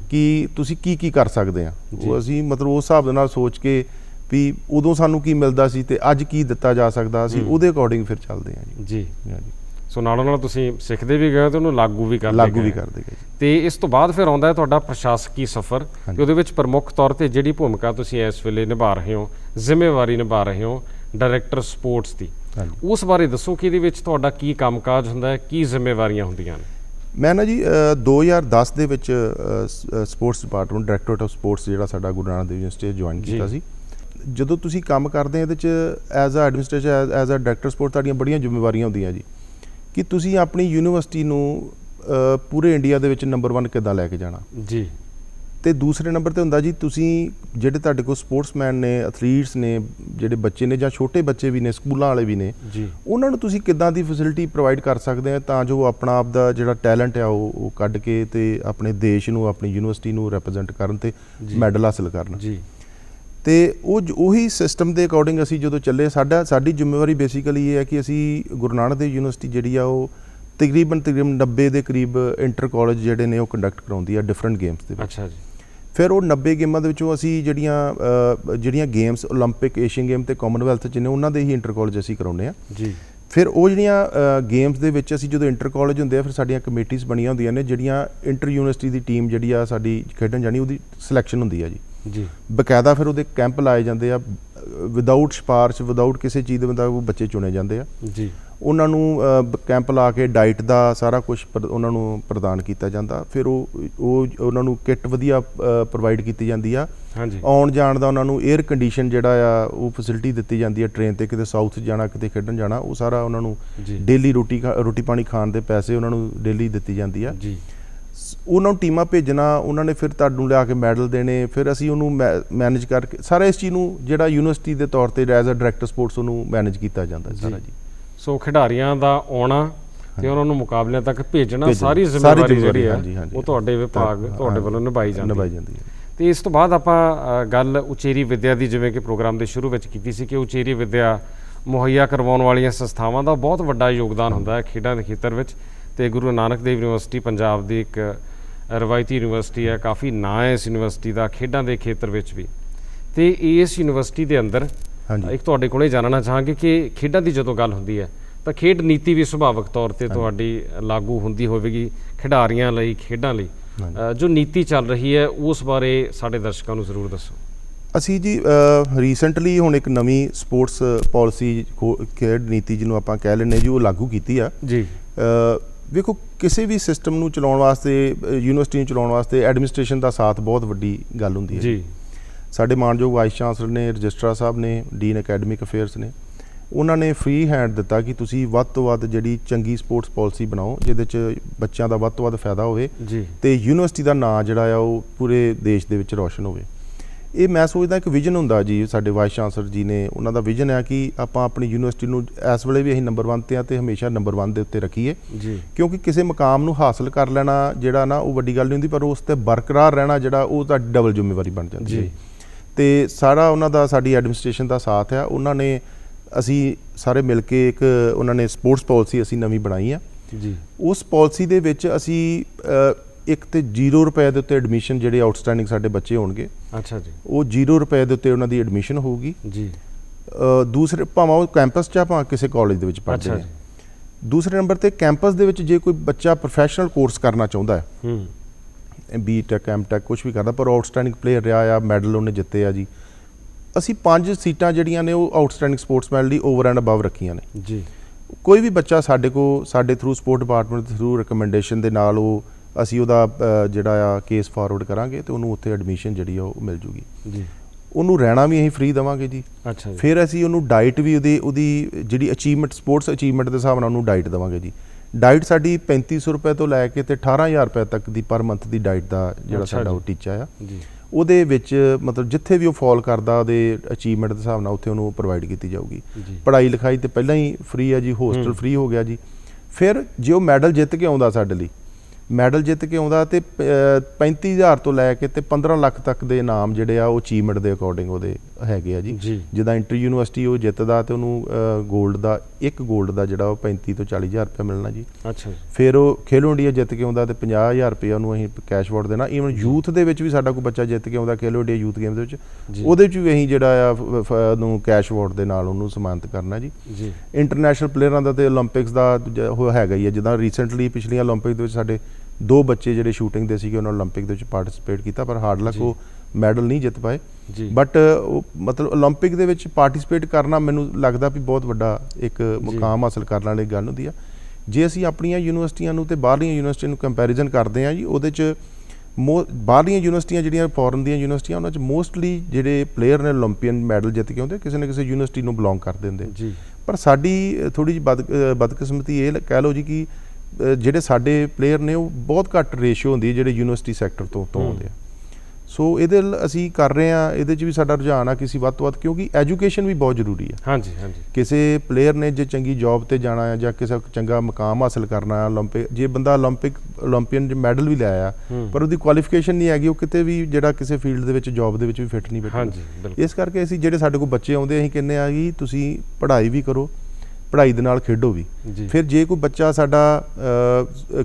ਕਿ ਤੁਸੀਂ ਕੀ ਕੀ ਕਰ ਸਕਦੇ ਆ। ਉਹ ਅਸੀਂ ਮਤਲਬ ਉਸ ਹਿਸਾਬ ਦੇ ਨਾਲ ਸੋਚ ਕੇ ਵੀ ਉਦੋਂ ਸਾਨੂੰ ਕੀ ਮਿਲਦਾ ਸੀ ਤੇ ਅੱਜ ਕੀ ਦਿੱਤਾ ਜਾ ਸਕਦਾ ਅਸੀਂ। ਉਹਦੇ ਅਕੋਰਡਿੰਗ ਫਿਰ ਚੱਲਦੇ ਆ ਜੀ। ਜੀ। ਹਾਂਜੀ ਸੋ ਨਾਲੋਂ ਨਾਲ ਤੁਸੀਂ ਸਿੱਖਦੇ ਵੀ ਗਏ ਤੇ ਉਹਨੂੰ ਲਾਗੂ ਵੀ ਕਰਦੇ ਲਾਗੂ ਵੀ ਕਰਦੇ ਗਏ ਤੇ ਇਸ ਤੋਂ ਬਾਅਦ ਫਿਰ ਆਉਂਦਾ ਹੈ ਤੁਹਾਡਾ ਪ੍ਰਸ਼ਾਸਕੀ ਸਫ਼ਰ ਤੇ। ਉਹਦੇ ਵਿੱਚ ਪ੍ਰਮੁੱਖ ਤੌਰ ਤੇ ਜਿਹੜੀ ਭੂਮਿਕਾ ਤੁਸੀਂ ਇਸ ਵੇਲੇ ਨਿਭਾ ਰਹੇ ਹੋ ਜ਼ਿੰਮੇਵਾਰੀ ਨਿਭਾ ਰਹੇ ਹੋ ਡਾਇਰੈਕਟਰ ਸਪੋਰਟਸ ਦੀ। ਉਸ ਬਾਰੇ ਦੱਸੋ ਕਿ ਇਹਦੇ ਵਿੱਚ ਤੁਹਾਡਾ ਕੀ ਕੰਮਕਾਜ ਹੁੰਦਾ ਹੈ ਕੀ ਜ਼ਿੰਮੇਵਾਰੀਆਂ ਹੁੰਦੀਆਂ ਨੇ? ਮੈਂ ਨਾ ਜੀ ਅ, 2010 ਦੇ ਵਿੱਚ sports department directorate of sports ਜਿਹੜਾ ਸਾਡਾ ਗੁਰੂ ਨਾਨਕ ਦੇਵ ਯੂਨੀਵਰਸਿਟੀ ਜੁਆਇਨ। ਕੀਤਾ ਸੀ। ਜਦੋਂ ਤੁਸੀਂ ਕੰਮ ਕਰਦੇ ਆ ਇਹਦੇ ਚ as uh administrator as uh director sport ਤੁਹਾਡੀਆਂ ਬੜੀਆਂ ਜ਼ਿੰਮੇਵਾਰੀਆਂ ਹੁੰਦੀਆਂ ਜੀ। ਕਿ ਤੁਸੀਂ ਆਪਣੀ ਯੂਨੀਵਰਸਿਟੀ ਨੂੰ ਪੂਰੇ ਇੰਡੀਆ ਦੇ ਵਿੱਚ ਨੰਬਰ 1 ਕਿੱਦਾਂ ਲੈ ਕੇ ਜਾਣਾ? ਜੀ। ਤੇ ਦੂਸਰੇ ਨੰਬਰ ਤੇ ਹੁੰਦਾ ਜੀ ਤੁਸੀਂ ਜਿਹੜੇ ਤੁਹਾਡੇ ਕੋਲ ਸਪੋਰਟਸਮੈਨ ਨੇ ਐਥਲੀਟਸ ਨੇ ਜਿਹੜੇ ਬੱਚੇ ਨੇ ਜਾਂ ਛੋਟੇ ਬੱਚੇ ਵੀ ਨੇ ਸਕੂਲਾਂ ਵਾਲੇ ਵੀ ਨੇ ਜੀ। ਉਹਨਾਂ ਨੂੰ ਤੁਸੀਂ ਕਿੱਦਾਂ ਦੀ ਫੈਸਿਲਿਟੀ ਪ੍ਰੋਵਾਈਡ ਕਰ ਸਕਦੇ ਆ ਤਾਂ ਜੋ ਆਪਣਾ ਆਪ ਦਾ ਜਿਹੜਾ ਟੈਲੈਂਟ ਆ ਉਹ ਉਹ ਕੱਢ ਕੇ ਤੇ ਆਪਣੇ ਦੇਸ਼ ਨੂੰ ਆਪਣੀ ਯੂਨੀਵਰਸਿਟੀ ਨੂੰ ਰਿਪਰੈਜ਼ੈਂਟ ਕਰਨ ਤੇ। ਮੈਡਲ ਹਾਸਲ ਕਰਨ? ਜੀ। ਤੇ ਉਹ ਉਹੀ ਸਿਸਟਮ ਦੇ ਅਕੋਰਡਿੰਗ ਅਸੀਂ ਜਦੋਂ ਚੱਲੇ ਸਾਡਾ ਸਾਡੀ ਜ਼ਿੰਮੇਵਾਰੀ ਬੇਸਿਕਲੀ ਇਹ ਹੈ ਕਿ ਅਸੀਂ ਗੁਰੂ ਨਾਨਕ ਦੇਵ ਯੂਨੀਵਰਸਿਟੀ ਜਿਹੜੀ ਆ ਉਹ ਤਕਰੀਬਨ ਤਕਰੀਬਨ 90 ਦੇ ਕਰੀਬ ਇੰਟਰ ਕਾਲਜ ਜਿਹੜੇ ਨੇ ਉਹ ਕੰਡਕਟ ਕਰਾਉਂਦੀ ਆ ਡਿਫਰੈਂਟ ਗੇਮਸ ਦੇ ਵਿੱਚ। ਅੱਛਾ ਜੀ। ਫਿਰ ਉਹ 90 ਗੇਮਾਂ ਦੇ ਵਿੱਚੋਂ ਅਸੀਂ ਜਿਹੜੀਆਂ ਅ, ਜਿਹੜੀਆਂ ਗੇਮਸ 올림픽 ਏਸ਼ੀਅਨ ਗੇਮ ਤੇ ਕਾਮਨਵੈਲਥ ਚ ਨੇ ਉਹਨਾਂ ਦੇ ਹੀ ਇੰਟਰ ਕਾਲਜ ਅਸੀਂ ਕਰਾਉਂਦੇ ਆ ਜੀ ਫਿਰ ਉਹ ਜਿਹੜੀਆਂ ਗੇਮਸ ਦੇ ਵਿੱਚ ਅਸੀਂ ਜਦੋਂ ਇੰਟਰ ਕਾਲਜ ਹੁੰਦੇ ਆ ਫਿਰ ਸਾਡੀਆਂ ਕਮੇਟੀਆਂ ਬਣੀਆਂ ਹੁੰਦੀਆਂ ਨੇ ਜਿਹੜੀਆਂ ਇੰਟਰ ਯੂਨੀਵਰਸਿਟੀ ਦੀ ਟੀਮ ਜਿਹੜੀ ਆ ਸਾਡੀ ਖੇਡਣ ਜਾਣੀ ਉਹਦੀ ਸਿਲੈਕਸ਼ਨ ਹੁੰਦੀ ਆ ਜੀ ਜੀ ਬਕਾਇਦਾ ਫਿਰ ਉਹਦੇ ਕੈਂਪ ਲਾਏ ਜਾਂਦੇ ਆ ਵਿਦਆਊਟ ਸਪਾਰਸ਼ ਵਿਦਆਊਟ ਕਿਸੇ ਚੀਜ਼ ਦੇ ਬੰਦਾ ਉਹ ਬੱਚੇ ਚੁਣੇ ਜਾਂਦੇ ਆ ਜੀ ਉਹਨਾਂ ਨੂੰ ਕੈਂਪ ਲਾ ਕੇ ਡਾਈਟ ਦਾ ਸਾਰਾ ਕੁਝ ਉਹਨਾਂ ਨੂੰ ਪ੍ਰਦਾਨ ਕੀਤਾ ਜਾਂਦਾ। ਫਿਰ ਉਹ ਉਹ ਉਹਨਾਂ ਨੂੰ ਕਿੱਟ ਵਧੀਆ ਪ੍ਰੋਵਾਈਡ ਕੀਤੀ ਜਾਂਦੀ ਆ। ਹਾਂਜੀ। ਆਉਣ ਜਾਣ ਦਾ ਉਹਨਾਂ ਨੂੰ 에ਅਰ ਕੰਡੀਸ਼ਨ ਜਿਹੜਾ ਆ ਉਹ ਫੈਸਿਲਿਟੀ ਦਿੱਤੀ ਜਾਂਦੀ ਆ ਟ੍ਰੇਨ ਤੇ ਕਿਤੇ ਸਾਊਥ ਜਾਣਾ ਕਿਤੇ ਖੇਡਣ ਜਾਣਾ ਉਹ ਸਾਰਾ ਉਹਨਾਂ ਨੂੰ। ਡੇਲੀ ਰੋਟੀ ਰੋਟੀ ਪਾਣੀ ਖਾਣ ਦੇ ਪੈਸੇ ਉਹਨਾਂ ਨੂੰ ਡੇਲੀ ਦਿੱਤੀ ਜਾਂਦੀ ਆ। ਜੀ। ਉਹਨਾਂ ਨੂੰ ਟੀਮਾਂ ਭੇਜਣਾ ਉਹਨਾਂ ਨੇ ਫਿਰ ਤੁਹਾਨੂੰ ਲਿਆ ਕੇ ਮੈਡਲ ਦੇਣੇ ਫਿਰ ਅਸੀਂ ਉਹਨੂੰ ਮੈਨੇਜ ਕਰਕੇ ਸਾਰਾ ਇਸ ਚੀਜ਼ ਨੂੰ ਜਿਹੜਾ ਯੂਨੀਵਰਸਿਟੀ ਦੇ ਤੌਰ ਤੇ ਐਜ਼ ਅ ਡਾਇਰੈਕਟਰ ਸਪੋਰਟਸ ਉਹਨੂੰ ਮੈਨੇਜ ਕੀਤਾ ਜਾਂਦਾ ਸਾਰਾ ਜੀ। ਸੋ ਖਿਡਾਰੀਆਂ ਦਾ ਆਉਣਾ ਤੇ ਉਹਨਾਂ ਨੂੰ ਮੁਕਾਬਲਿਆਂ ਤੱਕ ਭੇਜਣਾ ਸਾਰੀ ਜ਼ਿੰਮੇਵਾਰੀ ਜਿਹੜੀ ਹੈ। ਉਹ ਤੁਹਾਡੇ ਵਿਭਾਗ ਤੁਹਾਡੇ ਵੱਲੋਂ ਨਿਭਾਈ ਜਾਂਦੀ ਹੈ। ਤੇ ਇਸ ਤੋਂ ਬਾਅਦ ਆਪਾਂ ਗੱਲ ਉਚੇਰੀ ਵਿੱਦਿਆ ਦੀ ਜਿਵੇਂ ਕਿ ਪ੍ਰੋਗਰਾਮ ਦੇ ਸ਼ੁਰੂ ਵਿੱਚ ਕੀਤੀ ਸੀ ਕਿ ਉਚੇਰੀ ਵਿੱਦਿਆ ਮੁਹੱਈਆ ਕਰਵਾਉਣ ਵਾਲੀਆਂ ਸੰਸਥਾਵਾਂ ਦਾ ਬਹੁਤ ਵੱਡਾ ਯੋਗਦਾਨ ਹੁੰਦਾ ਹੈ ਖੇਡਾਂ ਦੇ ਖੇਤਰ ਵਿੱਚ। ਤੇ ਗੁਰੂ ਨਾਨਕ ਦੇਵ ਯੂਨੀਵਰਸਿਟੀ ਪੰਜਾਬ ਦੀ ਇੱਕ ਰਵਾਇਤੀ ਯੂਨੀਵਰਸਿਟੀ ਹੈ ਕਾਫੀ ਨਾਂ ਹੈ ਇਸ ਯੂਨੀਵਰਸਿਟੀ ਦਾ ਖੇਡਾਂ ਦੇ ਖੇਤਰ ਵਿੱਚ ਵੀ। ਤੇ ਇਸ ਯੂਨੀਵਰਸਿਟੀ ਦੇ ਅੰਦਰ ਹਾਂਜੀ। ਇੱਕ ਤੁਹਾਡੇ ਕੋਲੇ ਜਾਣਨਾ ਚਾਹਾਂਗੇ ਕਿ ਖੇਡਾਂ ਦੀ ਜਦੋਂ ਗੱਲ ਹੁੰਦੀ ਹੈ ਤਾਂ ਖੇਡ ਨੀਤੀ ਵੀ ਸੁਭਾਵਿਕ ਤੌਰ ਤੇ ਤੁਹਾਡੀ ਲਾਗੂ ਹੁੰਦੀ ਹੋਵੇਗੀ ਖਿਡਾਰੀਆਂ ਲਈ ਖੇਡਾਂ ਲਈ। ਜੋ ਨੀਤੀ ਚੱਲ ਰਹੀ ਹੈ ਉਸ ਬਾਰੇ ਸਾਡੇ ਦਰਸ਼ਕਾਂ ਨੂੰ ਜ਼ਰੂਰ ਦੱਸੋ। ਅਸੀਂ ਜੀ ਰੀਸੈਂਟਲੀ ਹੁਣ ਇੱਕ ਨਵੀਂ ਸਪੋਰਟਸ ਪਾਲਿਸੀ ਖੇਡ ਨੀਤੀ ਜਿਹਨੂੰ ਆਪਾਂ ਕਹਿ ਲੈਂਦੇ ਜੀ ਉਹ ਲਾਗੂ ਕੀਤੀ ਆ। ਜੀ। ਵੇਖੋ ਕਿਸੇ ਵੀ ਸਿਸਟਮ ਨੂੰ ਚਲਾਉਣ ਵਾਸਤੇ ਯੂਨੀਵਰਸਿਟੀ ਨੂੰ ਚਲਾਉਣ ਵਾਸਤੇ ਐਡਮਿਨਿਸਟ੍ਰੇਸ਼ਨ ਦਾ ਸਾਥ ਬਹੁਤ ਵੱਡੀ ਗੱਲ ਹੁੰਦੀ ਹੈ। ਜੀ। ਸਾਡੇ ਮਾਨਯੋਗ ਵਾਈਸ ਚਾਂਸਲਰ ਨੇ ਰਜਿਸਟਰਾਰ ਸਾਹਿਬ ਨੇ ਡੀਨ ਅਕੈਡਮਿਕ ਅਫੇਅਰਸ ਨੇ ਉਹਨਾਂ ਨੇ ਫ੍ਰੀ ਹੈਂਡ ਦਿੱਤਾ ਕਿ ਤੁਸੀਂ ਵੱਧ ਤੋਂ ਵੱਧ ਜਿਹੜੀ ਚੰਗੀ ਸਪੋਰਟਸ ਪਾਲਿਸੀ ਬਣਾਓ ਜਿਹਦੇ 'ਚ ਬੱਚਿਆਂ ਦਾ ਵੱਧ ਤੋਂ ਵੱਧ ਫਾਇਦਾ ਹੋਵੇ ਤੇ ਯੂਨੀਵਰਸਿਟੀ ਦਾ ਨਾਂ ਜਿਹੜਾ ਆ ਉਹ ਪੂਰੇ ਦੇਸ਼ ਦੇ ਵਿੱਚ ਰੌਸ਼ਨ ਹੋਵੇ। ਇਹ ਮੈਂ ਸੋਚਦਾ ਇੱਕ ਵਿਜ਼ਨ ਹੁੰਦਾ ਜੀ ਸਾਡੇ ਵਾਈਸ ਚਾਂਸਲਰ ਜੀ ਨੇ ਉਹਨਾਂ ਦਾ ਵਿਜ਼ਨ ਹੈ ਕਿ ਆਪਾਂ ਆਪਣੀ ਯੂਨੀਵਰਸਿਟੀ ਨੂੰ ਇਸ ਵੇਲੇ ਵੀ ਅਸੀਂ ਨੰਬਰ 1 ਤੇ ਆ ਤੇ ਹਮੇਸ਼ਾ ਨੰਬਰ 1 ਦੇ ਉੱਤੇ ਰੱਖੀਏ। ਜੀ। ਕਿਉਂਕਿ ਕਿਸੇ ਮਕਾਮ ਨੂੰ ਹਾਸਲ ਕਰ ਲੈਣਾ ਜਿਹੜਾ ਨਾ ਉਹ ਵੱਡੀ ਗੱਲ ਨਹੀਂ ਹੁੰਦੀ ਪਰ ਉਸ ਤੇ ਬਰਕਰਾਰ ਰਹਿਣਾ ਜਿਹੜਾ ਉਹ ਤਾਂ ਡਬਲ ਜ਼ਿੰਮੇਵਾਰੀ ਬਣ ਜਾਂਦੀ ਜੀ। ਹੈ ਤੇ ਸਾਰਾ ਉਹਨਾਂ ਦਾ ਸਾਡੀ ਐਡਮਿਨਿਸਟ੍ਰੇਸ਼ਨ ਦਾ ਸਾਥ ਹੈ। ਉਹਨਾਂ ਨੇ ਅਸੀਂ ਸਾਰੇ ਮਿਲ ਕੇ ਇੱਕ ਉਹਨਾਂ ਨੇ ਸਪੋਰਟਸ ਪਾਲਿਸੀ ਅਸੀਂ ਨਵੀਂ ਬਣਾਈ ਆ। ਜੀ। ਉਸ ਪਾਲਿਸੀ ਦੇ ਵਿੱਚ ਅਸੀਂ ਇੱਕ ਤੇ 0 ਰੁਪਏ ਦੇ ਉੱਤੇ ਐਡਮਿਸ਼ਨ ਜਿਹੜੇ ਆਊਟਸਟੈਂਡਿੰਗ ਸਾਡੇ ਬੱਚੇ ਹੋਣਗੇ। ਅੱਛਾ ਜੀ। ਉਹ 0 ਰੁਪਏ ਦੇ ਉੱਤੇ ਉਹਨਾਂ ਦੀ ਐਡਮਿਸ਼ਨ ਹੋਊਗੀ। ਜੀ। ਦੂਸਰੇ ਭਾਵੇਂ ਉਹ ਕੈਂਪਸ 'ਚ ਆ ਭਾਵੇਂ ਕਿਸੇ ਕਾਲਜ ਦੇ ਵਿੱਚ ਪੜ੍ਹਦੇ ਜੀ। ਦੂਸਰੇ ਨੰਬਰ ਤੇ ਕੈਂਪਸ ਦੇ ਵਿੱਚ ਜੇ ਕੋਈ ਬੱਚਾ ਪ੍ਰੋਫੈਸ਼ਨਲ ਕੋਰਸ ਕਰਨਾ ਚਾਹੁੰਦਾ ਹੈ ਹੂੰ। ਬੀ ਟੈਕ ਐਮ ਟੈਕ ਕੁਝ ਵੀ ਕਰਦਾ ਪਰ ਆਊਟਸਟੈਂਡਿੰਗ ਪਲੇਅਰ ਰਿਹਾ ਆ ਮੈਡਲ ਉਹਨੇ ਜਿੱਤੇ ਆ ਜੀ। ਅਸੀਂ ਪੰਜ ਸੀਟਾਂ ਜਿਹੜੀਆਂ ਨੇ ਉਹ ਆਊਟਸਟੈਂਡਿੰਗ ਸਪੋਰਟਸਮੈਨ ਲਈ ਓਵਰ ਐਂਡ ਅਬਵ ਰੱਖੀਆਂ ਨੇ। ਜੀ। ਕੋਈ ਵੀ ਬੱਚਾ ਸਾਡੇ ਕੋ ਸਾਡੇ ਥਰੂ ਸਪੋਰਟ ਡਿਪਾਰਟਮੈਂਟ ਦੇ ਥਰੂ ਰეკਮੈਂਡੇਸ਼ਨ ਦੇ ਨਾਲ ਉਹ ਅਸੀਂ ਉਹਦਾ ਜਿਹੜਾ ਆ ਕੇਸ ਫਾਰਵਰਡ ਕਰਾਂਗੇ ਤੇ ਉਹਨੂੰ ਉੱਥੇ ਐਡਮਿਸ਼ਨ ਜਿਹੜੀ ਆ ਉਹ ਮਿਲ ਜੂਗੀ। ਜੀ। ਉਹਨੂੰ ਰਹਿਣਾ ਵੀ ਅਸੀਂ ਫ੍ਰੀ ਦੇਵਾਂਗੇ ਜੀ। ਅੱਛਾ ਜੀ। ਫਿਰ ਅਸੀਂ ਉਹਨੂੰ ਡਾਈਟ ਵੀ ਉਹਦੀ ਉਹਦੀ ਜਿਹੜੀ ਅਚੀਵਮੈਂਟ ਸਪੋਰਟਸ ਅਚੀਵਮੈਂਟ ਦੇ ਹਿਸਾਬ ਨਾਲ ਉਹਨੂੰ ਡਾਈਟ ਦੇਵਾਂਗੇ ਜੀ। ਡਾਈਟ ਸਾਡੀ 3500 ਰੁਪਏ ਤੋਂ ਲੈ ਕੇ ਤੇ 18000 ਰੁਪਏ ਤੱਕ ਦੀ ਪਰ ਮੰਥ ਦੀ ਡਾਈਟ ਦਾ ਜਿਹੜਾ ਸਾਡਾ। ਉਹ ਟੀਚਾ ਆ। ਜੀ। ਉਹਦੇ ਵਿੱਚ ਮਤਲਬ ਜਿੱਥੇ ਵੀ ਉਹ ਫਾਲ ਕਰਦਾ ਉਹਦੇ ਅਚੀਵਮੈਂਟ ਦੇ ਹਿਸਾਬ ਨਾਲ ਉੱਥੇ ਉਹਨੂੰ ਪ੍ਰੋਵਾਈਡ ਕੀਤੀ ਜਾਊਗੀ। ਪੜ੍ਹਾਈ ਲਿਖਾਈ ਤੇ ਪਹਿਲਾਂ ਹੀ ਫ੍ਰੀ ਆ ਜੀ ਹੋਸਟਲ। ਫ੍ਰੀ ਹੋ ਗਿਆ ਜੀ। ਫਿਰ ਜੇ ਉਹ ਮੈਡਲ ਜਿੱਤ ਕੇ ਆਉਂਦਾ ਸਾਡੇ ਲਈ ਮੈਡਲ ਜਿੱਤ ਕੇ ਆਉਂਦਾ ਤੇ ਅ, 35000 ਤੋਂ ਲੈ ਕੇ ਤੇ 15 ਲੱਖ ਤੱਕ ਦੇ ਇਨਾਮ ਜਿਹੜੇ ਆ ਉਹ ਅਚੀਵਮੈਂਟ ਦੇ ਅਕੋਰਡਿੰਗ ਉਹਦੇ ਹੈਗੇ ਆ ਜੀ। ਜਿੱਦਾਂ ਇੰਟਰ ਯੂਨੀਵਰਸਿਟੀ ਉਹ ਜਿੱਤਦਾ ਤੇ ਉਹਨੂੰ ਗੋਲਡ ਦਾ ਇੱਕ ਗੋਲਡ ਦਾ ਜਿਹੜਾ ਉਹ 35 ਤੋਂ 40000 ਰੁਪਏ ਮਿਲਣਾ ਜੀ। ਅੱਛਾ ਫਿਰ ਉਹ ਖੇਲੋ ਇੰਡੀਆ ਜਿੱਤ ਕੇ ਆਉਂਦਾ ਤੇ ਹਜ਼ਾਰ ਰੁਪਏ ਉਹਨੂੰ ਅਸੀਂ ਕੈਸ਼ ਅਵਾਰਡ ਦੇਣਾ। ਈਵਨ ਯੂਥ ਦੇ ਵਿੱਚ ਵੀ ਸਾਡਾ ਕੋਈ ਬੱਚਾ ਜਿੱਤ ਕੇ ਆਉਂਦਾ ਖੇਲੋ ਇੰਡੀਆ ਯੂਥ ਗੇਮ ਦੇ ਵਿੱਚ। ਉਹਦੇ 'ਚ ਵੀ ਅਸੀਂ ਜਿਹੜਾ ਆ ਨੂੰ ਕੈਸ਼ ਅਵਾਰਡ ਦੇ ਨਾਲ ਉਹਨੂੰ ਸਨਮਾਨਿਤ ਕਰਨਾ ਜੀ। ਜੀ। ਇੰਟਰਨੈਸ਼ਨਲ ਪਲੇਅਰਾਂ ਦਾ ਤੇ 올림픽ਸ ਦਾ ਉਹ ਹੈਗਾ ਹੀ ਹੈ ਜਿੱਦਾਂ ਰੀਸੈਂਟਲੀ ਪਿਛਲੀਆਂ 올림픽 ਦੇ ਵਿੱਚ ਸਾਡੇ ਦੋ ਬੱਚੇ ਜਿਹੜੇ ਸ਼ੂਟਿੰਗ ਦੇ ਸੀਗੇ ਉਹਨਾਂ 올림픽 ਦੇ ਵਿੱਚ ਪਾਰਟਿਸਿਪੇਟ ਕੀਤਾ ਪਰ ਹਾਰਡ ਲੱਕ ਉਹ ਮੈਡਲ ਨਹੀਂ ਜਿੱਤ ਪਾਏ। ਬਟ ਮਤਲਬ 올림픽 ਦੇ ਵਿੱਚ ਪਾਰਟਿਸਿਪੇਟ ਕਰਨਾ ਮੈਨੂੰ ਲੱਗਦਾ ਵੀ ਬਹੁਤ ਵੱਡਾ ਇੱਕ ਮੁਕਾਮ ਹਾਸਲ ਕਰਨ ਵਾਲੀ ਗੱਲ ਹੁੰਦੀ ਆ। ਜੇ ਅਸੀਂ ਆਪਣੀਆਂ ਯੂਨੀਵਰਸਿਟੀਆਂ ਨੂੰ ਤੇ ਬਾਹਰਲੀਆਂ ਯੂਨੀਵਰਸਿਟੀਆਂ ਨੂੰ ਕੰਪੈਰੀਜ਼ਨ ਕਰਦੇ ਆ ਜੀ ਉਹਦੇ 'ਚ ਬਾਹਰਲੀਆਂ ਯੂਨੀਵਰਸਿਟੀਆਂ ਜਿਹੜੀਆਂ ਫੋਰਨ ਦੀਆਂ ਯੂਨੀਵਰਸਿਟੀਆਂ ਉਹਨਾਂ 'ਚ ਮੋਸਟਲੀ ਜਿਹੜੇ ਪਲੇਅਰ ਨੇ 올림픽ਨ ਮੈਡਲ ਜਿੱਤ ਕੇ ਆਉਂਦੇ ਕਿਸੇ ਨਾ ਕਿਸੇ ਯੂਨੀਵਰਸਿਟੀ ਨੂੰ ਬਿਲੋਂਗ ਕਰਦੇ ਹੁੰਦੇ ਜੀ। ਪਰ ਸਾਡੀ ਥੋੜੀ ਜਿਹੀ ਬਦਕਿਸਮਤੀ ਇਹ ਕਹਿ ਲਓ ਜੀ ਕਿ ਜਿਹੜੇ ਸਾਡੇ ਪਲੇਅਰ ਨੇ ਉਹ ਬਹੁਤ ਘੱਟ ਰੇਸ਼ੀਓ ਹੁੰਦੀ ਹੈ ਜਿਹੜੇ ਯੂਨੀਵਰਸਿਟੀ ਸੈਕਟਰ ਤੋਂ ਤੋਂ ਆਉਂਦੇ ਆ। ਸੋ ਇਹਦੇ ਨਾਲ ਅਸੀਂ ਕਰ ਰਹੇ ਆ ਇਹਦੇ 'ਚ ਵੀ ਸਾਡਾ ਰੁਝਾਨ ਆ ਕਿਸੇ ਵੱਧ ਤੋਂ ਵੱਧ ਕਿਉਂਕਿ ਐਜੂਕੇਸ਼ਨ ਵੀ ਬਹੁਤ ਜ਼ਰੂਰੀ ਆ। ਹਾਂਜੀ ਹਾਂਜੀ। ਕਿਸੇ ਪਲੇਅਰ ਨੇ ਜੇ ਚੰਗੀ ਜੌਬ ਤੇ ਜਾਣਾ ਆ ਜਾਂ ਕਿਸੇ ਚੰਗਾ ਮਕਾਮ ਹਾਸਲ ਕਰਨਾ ਆ 올림픽 ਜੇ ਬੰਦਾ 올림픽 올림ਪੀਅਨ ਮੈਡਲ ਵੀ ਲਿਆ ਆ ਪਰ ਉਹਦੀ ਕੁਆਲੀਫਿਕੇਸ਼ਨ ਨਹੀਂ ਹੈਗੀ ਉਹ ਕਿਤੇ ਵੀ ਜਿਹੜਾ ਕਿਸੇ ਫੀਲਡ ਦੇ ਵਿੱਚ ਜੌਬ ਦੇ ਵਿੱਚ ਵੀ ਫਿੱਟ ਨਹੀਂ ਬੈਠਦਾ ਇਸ ਕਰਕੇ ਅਸੀਂ ਜਿਹੜੇ ਸਾਡੇ ਕੋਲ ਬੱਚੇ ਆਉਂਦੇ ਅਸੀਂ ਕਹਿੰਦੇ ਆ ਕਿ ਤੁਸੀਂ ਪੜ੍ਹਾਈ ਵੀ ਕਰੋ ਪੜ੍ਹਾਈ ਦੇ ਨਾਲ ਖੇਡੋ ਵੀ। ਫਿਰ ਜੇ ਕੋਈ ਬੱਚਾ ਸਾਡਾ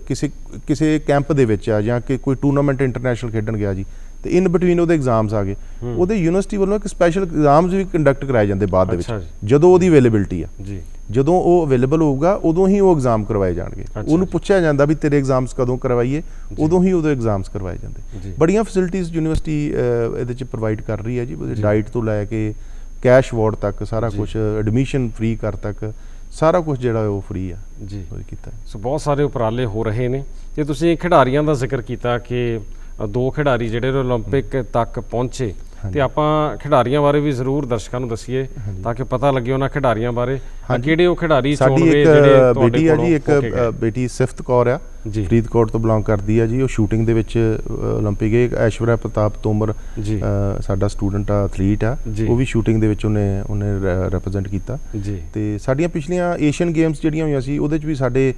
ਕਿਸੇ ਕਿਸੇ ਕੈਂਪ ਦੇ ਵਿੱਚ ਆ ਜਾਂ ਕਿ ਕੋਈ ਟੂਰਨਾਮੈਂਟ ਇੰਟਰਨੈਸ਼ਨਲ ਖੇਡਣ ਗਿਆ ਜੀ ਤੇ ਇਨ ਬਿਟਵੀਨ ਉਹਦੇ ਐਗਜ਼ਾਮਸ ਆ ਗਏ। ਉਹਦੇ ਯੂਨੀਵਰਸਿਟੀ ਵੱਲੋਂ ਇੱਕ ਸਪੈਸ਼ਲ ਐਗਜ਼ਾਮਸ ਵੀ ਕੰਡਕਟ ਕਰਾਏ ਜਾਂਦੇ ਬਾਅਦ ਦੇ ਵਿੱਚ। ਜਦੋਂ ਉਹਦੀ ਅਵੇਲੇਬਿਲਟੀ ਆ। ਜੀ। ਜਦੋਂ ਉਹ ਅਵੇਲੇਬਲ ਹੋਊਗਾ ਉਦੋਂ ਹੀ ਉਹ ਐਗਜ਼ਾਮ ਕਰਵਾਏ ਜਾਣਗੇ। ਉਹਨੂੰ ਜੀ। ਪੁੱਛਿਆ ਜਾਂਦਾ ਵੀ ਤੇਰੇ ਐਗਜ਼ਾਮਸ ਕਦੋਂ ਕਰਵਾਈਏ ਜੀ। ਉਦੋਂ ਹੀ ਉਹਦੇ ਐਗਜ਼ਾਮਸ ਕਰਵਾਏ ਜਾਂਦੇ। ਜੀ। ਬੜੀਆਂ ਫੈਸਿਲਿਟੀਆਂ ਯੂਨੀਵਰਸਿਟੀ ਇਹਦੇ ਚ ਪ੍ਰੋਵਾਈਡ ਕਰ ਰਹੀ ਹੈ ਜੀ। ਜੀ। ਡਾਈਟ ਤੋਂ ਲੈ ਕੇ ਕੈਸ਼ ਵਾਰਡ ਤੱਕ ਸਾਰਾ ਜੀ। ਕੁਝ ਐਡਮਿਸ਼ਨ ਫ੍ਰੀ ਕਰ ਤੱਕ ਸਾਰਾ ਕੁਝ ਜਿਹੜਾ ਉਹ ਫ੍ਰੀ ਆ। ਜੀ। ਉਹ ਕੀਤਾ। ਸੋ ਬਹੁਤ ਸਾਰੇ ਉਪਰਾਲੇ ਹੋ ਰਹੇ ਨੇ। ਤੇ ਤੁਸੀਂ ਖਿਡਾਰੀਆਂ ਦਾ ਜ਼ਿਕਰ ਕੀਤਾ ਕਿ ਦੋ ਖਿਡਾਰੀ ਜਿਹੜੇ ਨੇ 올림픽 ਤੱਕ ਪਹੁੰਚੇ ਹਾਂਜੀ। ਤੇ ਆਪਾਂ ਖਿਡਾਰੀਆਂ ਬਾਰੇ ਵੀ ਜ਼ਰੂਰ ਦਰਸ਼ਕਾਂ ਨੂੰ ਦਸੀਏ ਹਾਂਜੀ। ਤਾਂ ਕਿ ਪਤਾ ਲੱਗੇ ਉਹਨਾਂ ਖਿਡਾਰੀਆਂ ਬਾਰੇ ਅ, ਹਾਂਜੀ। ਕਿਹੜੇ ਉਹ ਖਿਡਾਰੀ ਸਾਡੀ ਚੁਣਵੇਂ ਇੱਕ ਜਿਹੜੇ ਅ, ਤੁਹਾਡੇ ਬੇਟੀ ਆ ਕੋਲੋਂ ਜੀ ਇੱਕ ਹੋ ਕੇ ਗਏ? ਅ, ਬੇਟੀ ਸਿਫਤ ਕੌਰ ਆ ਜੀ ਫਰੀਦਕੋਟ ਤੋਂ ਬਿਲੋਂਗ ਕਰਦੀ ਆ ਜੀ ਉਹ ਸ਼ੂਟਿੰਗ ਦੇ ਵਿੱਚ 올림픽 ਗਏ ਐਸ਼ਵਰਿਆ ਪ੍ਰਤਾਪ ਤੋਮਰ ਜੀ ਅ, ਸਾਡਾ ਸਟੂਡੈਂਟ ਆ ਐਥਲੀਟ ਆ ਜੀ। ਉਹ ਵੀ ਸ਼ੂਟਿੰਗ ਦੇ ਵਿੱਚ ਉਹਨੇ ਉਹਨੇ ਰਿਪਰੈਜ਼ੈਂਟ ਕੀਤਾ ਜੀ ਤੇ ਸਾਡੀਆਂ ਪਿਛਲੀਆਂ ਏਸ਼ੀਅਨ ਗੇਮਸ ਜਿਹੜੀਆਂ ਹੋਈਆਂ ਸੀ ਉਹਦੇ ਚ ਵੀ ਸਾਡੇ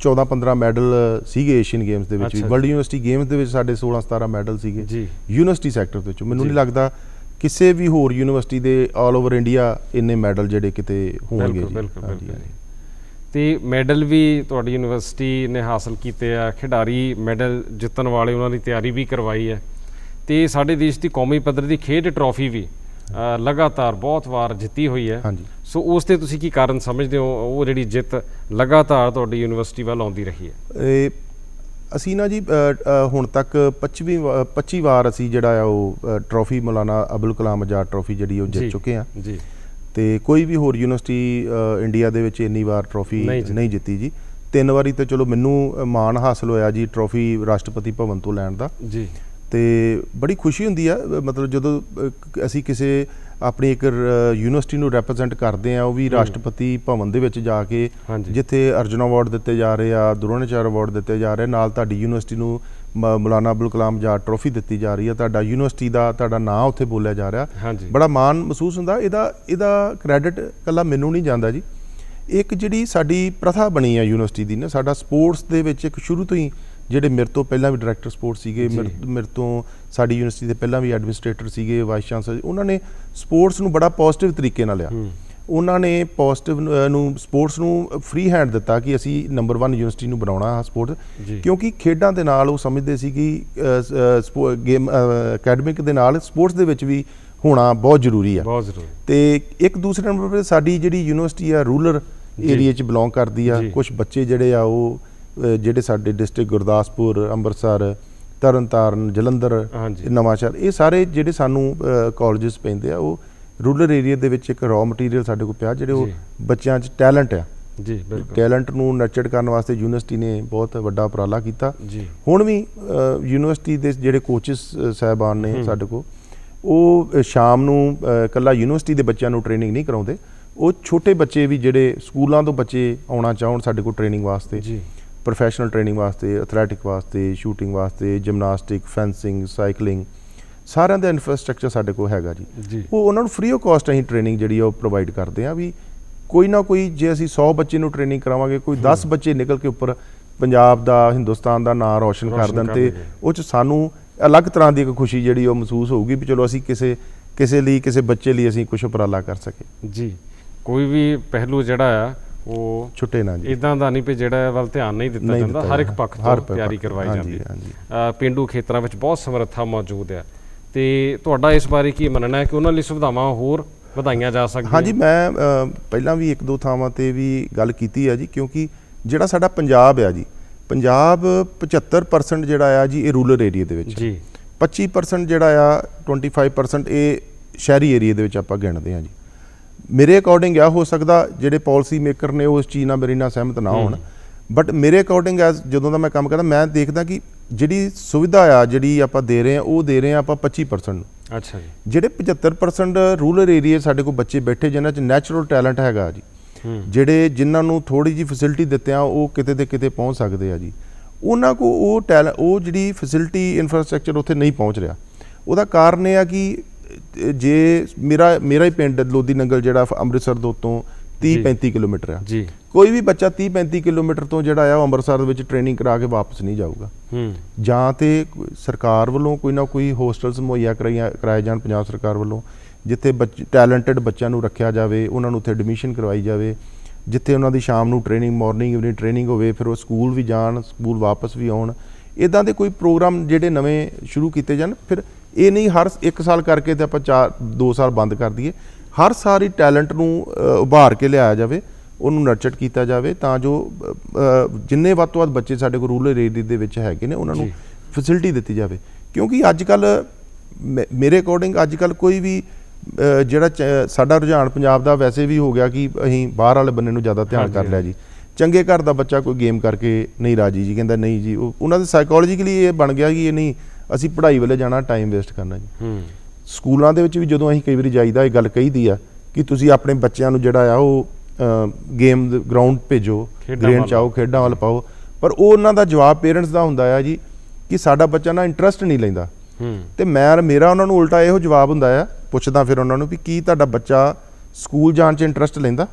14 15 ਮੈਡਲ ਸੀਗੇ ਏਸ਼ੀਅਨ ਗੇਮਸ ਦੇ ਵਿੱਚ ਵੀ। ਵਰਲਡ ਯੂਨੀਵਰਸਿਟੀ ਗੇਮਸ ਦੇ ਵਿੱਚ ਸਾਡੇ 16 17 ਮੈਡਲ ਸੀਗੇ। ਜੀ। ਯੂਨੀਵਰਸਿਟੀ ਸੈਕਟਰ ਦੇ ਵਿੱਚ। ਮੈਨੂੰ। ਨਹੀਂ ਲੱਗਦਾ ਕਿਸੇ ਵੀ ਹੋਰ ਯੂਨੀਵਰਸਿਟੀ ਦੇ ਆਲ ਓਵਰ ਇੰਡੀਆ ਇੰਨੇ ਮੈਡਲ ਜਿਹੜੇ ਕਿਤੇ ਹੋਣਗੇ ਜੀ। ਬਿਲਕੁਲ ਬਿਲਕੁਲ। ਤੇ ਮੈਡਲ ਵੀ ਤੁਹਾਡੀ ਯੂਨੀਵਰਸਿਟੀ ਨੇ ਹਾਸਲ ਕੀਤੇ ਆ। ਖਿਡਾਰੀ ਮੈਡਲ ਜਿੱਤਣ ਵਾਲੇ ਉਹਨਾਂ ਦੀ ਤਿਆਰੀ ਵੀ ਕਰਵਾਈ ਹੈ। ਤੇ ਸਾਡੇ ਦੇਸ਼ ਦੀ ਕੌਮੀ ਪੱਧਰ ਦੀ ਖੇਡ ਟਰਾਫੀ ਵੀ ਲਗਾਤਾਰ ਬਹੁਤ ਵਾਰ ਜਿੱਤੀ ਹੋਈ ਹੈ। ਹਾਂਜੀ। ਸੋ ਉਸ ਤੇ ਤੁਸੀਂ ਕੀ ਕਾਰਨ ਸਮਝਦੇ ਹੋ? ਉਹ ਜਿਹੜੀ ਜਿੱਤ ਲਗਾਤਾਰ ਤੁਹਾਡੀ ਯੂਨੀਵਰਸਿਟੀ ਵੱਲ ਆਉਂਦੀ ਰਹੀ ਹੈ। ਇਹ ਅਸੀਂ ਨਾ ਜੀ ਹੁਣ ਤੱਕ 25ਵੀਂ ਵਾ- 25 ਵਾਰ ਅਸੀਂ ਜਿਹੜਾ ਆ ਉਹ ਟਰੋਫੀ ਮੌਲਾਨਾ ਅਬੁਲ ਕਲਾਮ ਆਜ਼ਾਦ ਟਰੋਫੀ ਜਿਹੜੀ ਉਹ। ਜਿੱਤ ਚੁੱਕੇ ਆ ਜੀ। ਤੇ ਕੋਈ ਵੀ ਹੋਰ ਯੂਨੀਵਰਸਿਟੀ ਇੰਡੀਆ ਦੇ ਵਿੱਚ ਇੰਨੀ ਵਾਰ ਟਰੋਫੀ ਨਹੀਂ ਜਿੱਤੀ। ਜੀ। ਤਿੰਨ ਵਾਰੀ ਤੇ ਚਲੋ ਮੈਨੂੰ ਮਾਣ ਹਾਸਲ ਹੋਇਆ ਜੀ ਟਰੋਫੀ ਰਾਸ਼ਟਰਪਤੀ ਭਵਨ ਤੋਂ ਲੈਣ ਦਾ। ਜੀ। ਤੇ ਬੜੀ ਖੁਸ਼ੀ ਹੁੰਦੀ ਆ ਮਤਲਬ ਜਦੋਂ ਅਸੀਂ ਕਿਸੇ ਆਪਣੀ ਇੱਕ ਯੂਨੀਵਰਸਿਟੀ ਨੂੰ ਰਿਪਰੈਜ਼ੈਂਟ ਕਰਦੇ ਆ ਉਹ ਵੀ ਰਾਸ਼ਟਰਪਤੀ ਭਵਨ ਦੇ ਵਿੱਚ ਜਾ ਕੇ ਜਿੱਥੇ ਅਰਜੁਨ ਅਵਾਰਡ ਦਿੱਤੇ ਜਾ ਰਹੇ ਆ ਦਰੋਣਾਚਾਰ ਅਵਾਰਡ ਦਿੱਤੇ ਜਾ ਰਹੇ ਨਾਲ ਤੁਹਾਡੀ ਯੂਨੀਵਰਸਿਟੀ ਨੂੰ ਮੌਲਾਨਾ ਅਬੁਲ ਕਲਾਮ ਆਜ਼ਾਦ ਟਰੋਫੀ ਦਿੱਤੀ ਜਾ ਰਹੀ ਆ ਤੁਹਾਡਾ ਯੂਨੀਵਰਸਿਟੀ ਦਾ ਤੁਹਾਡਾ ਨਾਂ ਉੱਥੇ ਬੋਲਿਆ ਜਾ ਰਿਹਾ। ਬੜਾ ਮਾਣ ਮਹਿਸੂਸ ਹੁੰਦਾ ਇਹਦਾ ਇਹਦਾ ਕ੍ਰੈਡਿਟ ਕੱਲਾ ਮੈਨੂੰ ਨਹੀਂ ਜਾਂਦਾ ਜੀ। ਇੱਕ ਜਿਹੜੀ ਸਾਡੀ ਪ੍ਰਥਾ ਬਣੀ ਆ ਯੂਨੀਵਰਸਿਟੀ ਦੀ ਨਾ ਸਾਡਾ ਸਪੋਰਟਸ ਦੇ ਵਿੱਚ ਇੱਕ ਸ਼ੁਰੂ ਤੋਂ ਹੀ ਜਿਹੜੇ ਮੇਰੇ ਤੋਂ ਪਹਿਲਾਂ ਵੀ ਡਾਇਰੈਕਟਰ ਸਪੋਰਟਸ ਸੀਗੇ। ਮੇਰੇ ਤੋਂ ਸਾਡੀ ਯੂਨੀਵਰਸਿਟੀ ਦੇ ਪਹਿਲਾਂ ਵੀ ਐਡਮਿਨਿਸਟ੍ਰੇਟਰ ਸੀਗੇ ਵਾਈਸ ਚਾਂਸਲਰ ਉਹਨਾਂ ਨੇ ਸਪੋਰਟਸ ਨੂੰ ਬੜਾ ਪੋਜ਼ਿਟਿਵ ਤਰੀਕੇ ਨਾਲ ਲਿਆ ਹੂੰ ਉਹਨਾਂ ਨੇ ਪੋਜ਼ਿਟਿਵ ਨੂੰ ਸਪੋਰਟਸ ਨੂੰ ਫ੍ਰੀ ਹੈਂਡ ਦਿੱਤਾ ਕਿ ਅਸੀਂ ਨੰਬਰ 1 ਯੂਨੀਵਰਸਿਟੀ ਨੂੰ ਬਣਾਉਣਾ ਹੈ ਸਪੋਰਟਸ ਜੀ ਕਿਉਂਕਿ ਖੇਡਾਂ ਦੇ ਨਾਲ ਉਹ ਸਮਝਦੇ ਸੀ ਕਿ ਗੇਮ ਅਕੈਡਮਿਕ ਦੇ ਨਾਲ ਸਪੋਰਟਸ ਦੇ ਵਿੱਚ ਵੀ ਹੋਣਾ ਬਹੁਤ ਜ਼ਰੂਰੀ ਆ ਬਹੁਤ ਜ਼ਰੂਰੀ ਤੇ ਇੱਕ ਦੂਸਰੇ ਨੰਬਰ 'ਤੇ ਸਾਡੀ ਜਿਹੜੀ ਯੂਨੀਵਰਸਿਟੀ ਆ ਰੂਰਲ। ਏਰੀਆ 'ਚ ਬਿਲੋਂਗ ਕਰਦੀ ਆ। ਕੁਝ ਬੱਚੇ ਜਿਹੜੇ ਆ ਉਹ ਜਿਹੜੇ ਸਾਡੇ ਡਿਸਟ੍ਰਿਕਟ ਗੁਰਦਾਸਪੁਰ ਅੰਮ੍ਰਿਤਸਰ ਤਰਨਤਾਰਨ ਜਲੰਧਰ ਨਵਾਂਸ਼ਹਿਰ ਇਹ ਸਾਰੇ ਜਿਹੜੇ ਸਾਨੂੰ ਕਾਲਜਸ ਪੈਂਦੇ ਆ ਉਹ ਰੂਰਲ ਏਰੀਆ ਦੇ ਵਿੱਚ ਇੱਕ ਰॉ ਮਟੀਰੀਅਲ ਸਾਡੇ ਕੋਲ ਪਿਆ ਜਿਹੜੇ ਉਹ। ਬੱਚਿਆਂ 'ਚ ਟੈਲੈਂਟ ਆ। ਜੀ ਬਿਲਕੁਲ। ਟੈਲੈਂਟ ਨੂੰ ਨਰਚਰ ਕਰਨ ਵਾਸਤੇ ਯੂਨੀਵਰਸਿਟੀ ਨੇ ਬਹੁਤ ਵੱਡਾ ਉਪਰਾਲਾ ਕੀਤਾ। ਜੀ। ਹੁਣ ਵੀ ਯੂਨੀਵਰਸਿਟੀ ਦੇ ਜਿਹੜੇ ਕੋਚਸ ਸਾਹਿਬਾਨ ਨੇ। ਸਾਡੇ ਕੋਲ ਉਹ ਸ਼ਾਮ ਨੂੰ ਇਕੱਲਾ ਯੂਨੀਵਰਸਿਟੀ ਦੇ ਬੱਚਿਆਂ ਨੂੰ ਟ੍ਰੇਨਿੰਗ ਨਹੀਂ ਕਰਾਉਂਦੇ। ਉਹ ਛੋਟੇ ਬੱਚੇ ਵੀ ਜਿਹੜੇ ਸਕੂਲਾਂ ਤੋਂ ਬੱਚੇ ਆਉਣਾ ਚਾਹਣ ਸਾਡੇ ਕੋਲ ਟ੍ਰੇਨਿੰਗ ਵਾਸਤੇ। ਜੀ। ਪ੍ਰੋਫੈਸ਼ਨਲ ਟ੍ਰੇਨਿੰਗ ਵਾਸਤੇ ਐਥਲੈਟਿਕ ਵਾਸਤੇ ਸ਼ੂਟਿੰਗ ਵਾਸਤੇ ਜਿਮਨਾਸਟਿਕ ਫੈਂਸਿੰਗ ਸਾਈਕਲਿੰਗ ਸਾਰਿਆਂ ਦਾ ਇਨਫਰਾਸਟ੍ਰਕਚਰ ਸਾਡੇ ਕੋਲ ਹੈਗਾ ਜੀ। ਉਹ ਉਹਨਾਂ ਨੂੰ ਫ੍ਰੀ ਆਫ ਕਾਸਟ ਅਸੀਂ ਟ੍ਰੇਨਿੰਗ ਜਿਹੜੀ ਆ ਉਹ ਪ੍ਰੋਵਾਈਡ ਕਰਦੇ ਆ ਵੀ ਕੋਈ ਨਾ ਕੋਈ ਜੇ ਅਸੀਂ 100 ਬੱਚੇ ਨੂੰ ਟ੍ਰੇਨਿੰਗ ਕਰਾਵਾਂਗੇ ਕੋਈ 10 ਬੱਚੇ ਨਿਕਲ ਕੇ ਉੱਪਰ ਪੰਜਾਬ ਦਾ ਹਿੰਦੁਸਤਾਨ ਦਾ ਨਾਂ ਰੌਸ਼ਨ ਕਰ ਦੇਣ ਤੇ। ਉਹ ਚ ਸਾਨੂੰ ਅਲੱਗ ਤਰ੍ਹਾਂ ਦੀ ਇੱਕ ਖੁਸ਼ੀ ਜਿਹੜੀ ਉਹ ਮਹਿਸੂਸ ਹੋਊਗੀ ਵੀ ਚਲੋ ਅਸੀਂ ਕਿਸੇ ਕਿਸੇ ਲਈ ਕਿਸੇ ਬੱਚੇ ਲਈ ਅਸੀਂ ਕੁਝ ਉਪਰਾਲਾ ਕਰ ਸਕੇ ਜੀ। ਕੋਈ ਵੀ ਪਹਿਲੂ ਜਿਹੜਾ ਆ ਉਹ ਛੁੱਟੇ ਨਾ ਜੀ। ਇਦਾਂ ਦਾ ਨਹੀਂ ਵੀ ਜਿਹੜਾ ਵੱਲ ਧਿਆਨ ਨਹੀਂ ਦਿੱਤਾ ਜਾਂਦਾ। ਹਰ ਇੱਕ। ਪੱਖ ਤੋਂ ਤਿਆਰੀ ਕਰਵਾਈ ਜਾਂਦੀ ਹੈ। ਪਿੰਡੂ ਖੇਤਰਾਂ ਵਿੱਚ ਬਹੁਤ ਸਮਰੱਥਾ ਮੌਜੂਦ ਹੈ। ਤੇ ਤੁਹਾਡਾ ਇਸ ਬਾਰੇ ਕੀ ਮੰਨਣਾ ਹੈ ਕਿ ਉਹਨਾਂ ਲਈ ਸੁਵਿਧਾਵਾਂ ਹੋਰ ਵਧਾਈਆਂ ਜਾ ਸਕਦੀਆਂ ਹਾਂਜੀ ਮੈਂ ਪਹਿਲਾਂ ਵੀ ਇੱਕ ਦੋ ਥਾਵਾਂ ਤੇ ਵੀ ਗੱਲ ਕੀਤੀ ਆ ਜੀ ਕਿਉਂਕਿ ਜਿਹੜਾ ਸਾਡਾ ਪੰਜਾਬ ਆ ਜੀ ਪੰਜਾਬ 75% ਜਿਹੜਾ ਆ ਜੀ ਇਹ ਰੂਰਲ ਏਰੀਆ ਦੇ ਵਿੱਚ। ਜੀ। 25% ਜਿਹੜਾ ਆ 25% ਇਹ ਸ਼ਹਿਰੀ ਏਰੀਆ ਦੇ ਵਿੱਚ ਆਪਾਂ ਗਿਣਦੇ ਆ ਜੀ। ਮੇਰੇ ਅਕੋਰਡਿੰਗ ਆ ਹੋ ਸਕਦਾ ਜਿਹੜੇ ਪਾਲਿਸੀ ਮੇਕਰ ਨੇ ਉਹ ਇਸ ਚੀਜ਼ ਨਾਲ ਮੇਰੇ ਨਾਲ ਸਹਿਮਤ ਨਾ ਹੋਣ। ਬਟ ਮੇਰੇ ਅਕੋਰਡਿੰਗ ਐਸ ਜਦੋਂ ਦਾ ਮੈਂ ਕੰਮ ਕਰਦਾ ਮੈਂ ਦੇਖਦਾ ਕਿ ਜਿਹੜੀ ਸੁਵਿਧਾ ਆ ਜਿਹੜੀ ਆਪਾਂ ਦੇ ਰਹੇ ਆ ਉਹ ਦੇ ਰਹੇ ਆ ਆਪਾਂ 25% ਨੂੰ। ਅੱਛਾ ਜੀ। ਜਿਹੜੇ 75% ਰੂਰਲ ਏਰੀਆ ਸਾਡੇ ਕੋਲ ਬੱਚੇ ਬੈਠੇ ਜਿਨ੍ਹਾਂ 'ਚ ਨੈਚੁਰਲ ਟੈਲੈਂਟ ਹੈਗਾ ਜੀ ਜਿਹੜੇ ਜਿਨ੍ਹਾਂ ਨੂੰ ਥੋੜੀ ਜੀ ਫੈਸਿਲਿਟੀ ਦਿੱਤੇ ਆ ਉਹ ਕਿਤੇ ਤੇ ਕਿਤੇ ਪਹੁੰਚ ਸਕਦੇ ਆ ਜੀ। ਉਹਨਾਂ ਕੋ ਉਹ ਟੈਲ ਉਹ ਜਿਹੜੀ ਫੈਸਿਲਿਟੀ ਇਨਫਰਾਸਟ੍ਰਕਚਰ ਉੱਥੇ ਨਹੀਂ ਪਹੁੰਚ ਰਿਹਾ। ਉਹਦਾ ਕਾਰਨ ਇਹ ਆ ਕਿ ਜੇ ਮੇਰਾ ਮੇਰਾ ਹੀ ਪਿੰਡ ਲੋਦੀ ਨੰਗਲ ਜਿਹੜਾ ਅੰਮ੍ਰਿਤਸਰ ਤੋਂ ਤੋਂ 30 ਜੀ। 35 ਕਿਲੋਮੀਟਰ ਆ। ਜੀ। ਕੋਈ ਵੀ ਬੱਚਾ 30 35 ਕਿਲੋਮੀਟਰ ਤੋਂ ਜਿਹੜਾ ਆ ਉਹ ਅੰਮ੍ਰਿਤਸਰ ਦੇ ਵਿੱਚ ਟ੍ਰੇਨਿੰਗ ਕਰਾ ਕੇ ਵਾਪਸ ਨਹੀਂ ਜਾਊਗਾ। ਹੂੰ। ਜਾਂ ਤੇ ਸਰਕਾਰ ਵੱਲੋਂ ਕੋਈ ਨਾ ਕੋਈ ਹੋਸਟਲਸ ਮੁਹੱਈਆ ਕਰਾਈਆਂ ਕਰਾਏ ਜਾਣ ਪੰਜਾਬ ਸਰਕਾਰ ਵੱਲੋਂ ਜਿੱਥੇ ਬੱਚ ਟੈਲੈਂਟਡ ਬੱਚਿਆਂ ਨੂੰ ਰੱਖਿਆ ਜਾਵੇ ਉਹਨਾਂ ਨੂੰ ਉੱਥੇ ਐਡਮਿਸ਼ਨ ਕਰਵਾਈ ਜਾਵੇ ਜਿੱਥੇ ਉਹਨਾਂ ਦੀ ਸ਼ਾਮ ਨੂੰ ਟ੍ਰੇਨਿੰਗ ਮਾਰਨਿੰਗ ਇਵਨਿੰਗ ਟ੍ਰੇਨਿੰਗ ਹੋਵੇ ਫਿਰ ਉਹ ਸਕੂਲ ਵੀ ਜਾਣ ਸਕੂਲ ਵਾਪਸ ਵੀ ਆਉਣ। ਇਦਾਂ ਦੇ ਕੋਈ ਪ੍ਰੋਗਰਾਮ ਜਿਹੜੇ ਨਵੇਂ ਸ਼ੁਰੂ ਕੀਤੇ ਜਾਣ ਫਿਰ ਇਹ ਨਹੀਂ ਹਰ 1 ਸਾਲ ਕਰਕੇ ਤੇ ਆਪਾਂ 4 2 ਸਾਲ ਬੰਦ ਕਰ ਦਈਏ। ਹਰ ਸਾਰੀ ਟੈਲੈਂਟ ਨੂੰ ਉਭਾਰ ਕੇ ਲਿਆਇਆ ਜਾਵੇ ਉਹਨੂੰ ਨਰਚਰ ਕੀਤਾ ਜਾਵੇ ਤਾਂ ਜੋ ਜਿੰਨੇ ਵੱਧ ਤੋਂ ਵੱਧ ਬੱਚੇ ਸਾਡੇ ਕੋਲ ਰੂਰਲ ਏਰੀਆ ਦੇ ਵਿੱਚ ਹੈਗੇ ਨੇ ਉਹਨਾਂ ਨੂੰ। ਫੈਸਿਲਿਟੀ ਦਿੱਤੀ ਜਾਵੇ। ਕਿਉਂਕਿ ਅੱਜ ਕੱਲ ਮੇਰੇ ਅਕੋਰਡਿੰਗ ਅੱਜ ਕੱਲ ਕੋਈ ਵੀ ਜਿਹੜਾ ਸਾਡਾ ਰੁਝਾਨ ਪੰਜਾਬ ਦਾ ਵੈਸੇ ਵੀ ਹੋ ਗਿਆ ਕਿ ਅਸੀਂ ਬਾਹਰ ਵਾਲੇ ਬੰਨੇ ਨੂੰ ਜ਼ਿਆਦਾ ਧਿਆਨ ਕਰ ਲਿਆ ਜੀ। ਚੰਗੇ ਘਰ ਦਾ ਬੱਚਾ ਕੋਈ ਗੇਮ ਕਰਕੇ ਨਹੀਂ ਰਾਜੀ ਜੀ ਕਹਿੰਦਾ ਨਹੀਂ ਜੀ ਉਹ- ਉਹਨਾਂ ਦੇ ਸਾਈਕੋਲੋਜੀਕਲੀ ਇਹ ਬਣ ਗਿਆ ਕਿ ਇਹ ਨਹੀਂ ਅਸੀਂ ਪੜ੍ਹਾਈ ਵੱਲੇ ਜਾਣਾ ਟਾਈਮ ਵੇਸਟ ਕਰਨਾ ਜੀ। ਹੂੰ। ਸਕੂਲਾਂ ਦੇ ਵਿੱਚ ਵੀ ਜਦੋਂ ਅਸੀਂ ਕਈ ਵਾਰੀ ਜਾਈਦਾ ਇਹ ਗੱਲ ਕਹੀਦੀ ਆ ਕਿ ਤੁਸੀਂ ਆਪਣੇ ਬੱਚਿਆਂ ਨੂੰ ਜਿਹੜਾ ਆ ਉਹ ਗੇਮ ਗਰਾਊਂਡ ਭੇਜੋ ਗ੍ਰੇਨ। ਚਾਓ ਖੇਡਾਂ ਵੱਲ ਪਾਓ। ਪਰ ਉਹ ਉਹਨਾਂ ਦਾ ਜਵਾਬ ਪੇਰੈਂਟਸ ਦਾ ਹੁੰਦਾ ਆ ਜੀ ਕਿ ਸਾਡਾ ਬੱਚਾ ਨਾ ਇੰਟਰਸਟ ਨਹੀਂ ਲੈਂਦਾ। ਹੂੰ। ਤੇ ਮੈਂ ਮੇਰਾ ਉਹਨਾਂ ਨੂੰ ਉਲਟਾ ਇਹੋ ਜਵਾਬ ਹੁੰਦਾ ਆ ਪੁੱਛਦਾ ਫਿਰ ਉਹਨਾਂ ਨੂੰ ਵੀ ਕੀ ਤੁਹਾਡਾ ਬੱਚਾ ਸਕੂਲ ਜਾਣ 'ਚ ਇੰਟਰਸਟ ਲੈਂਦਾ?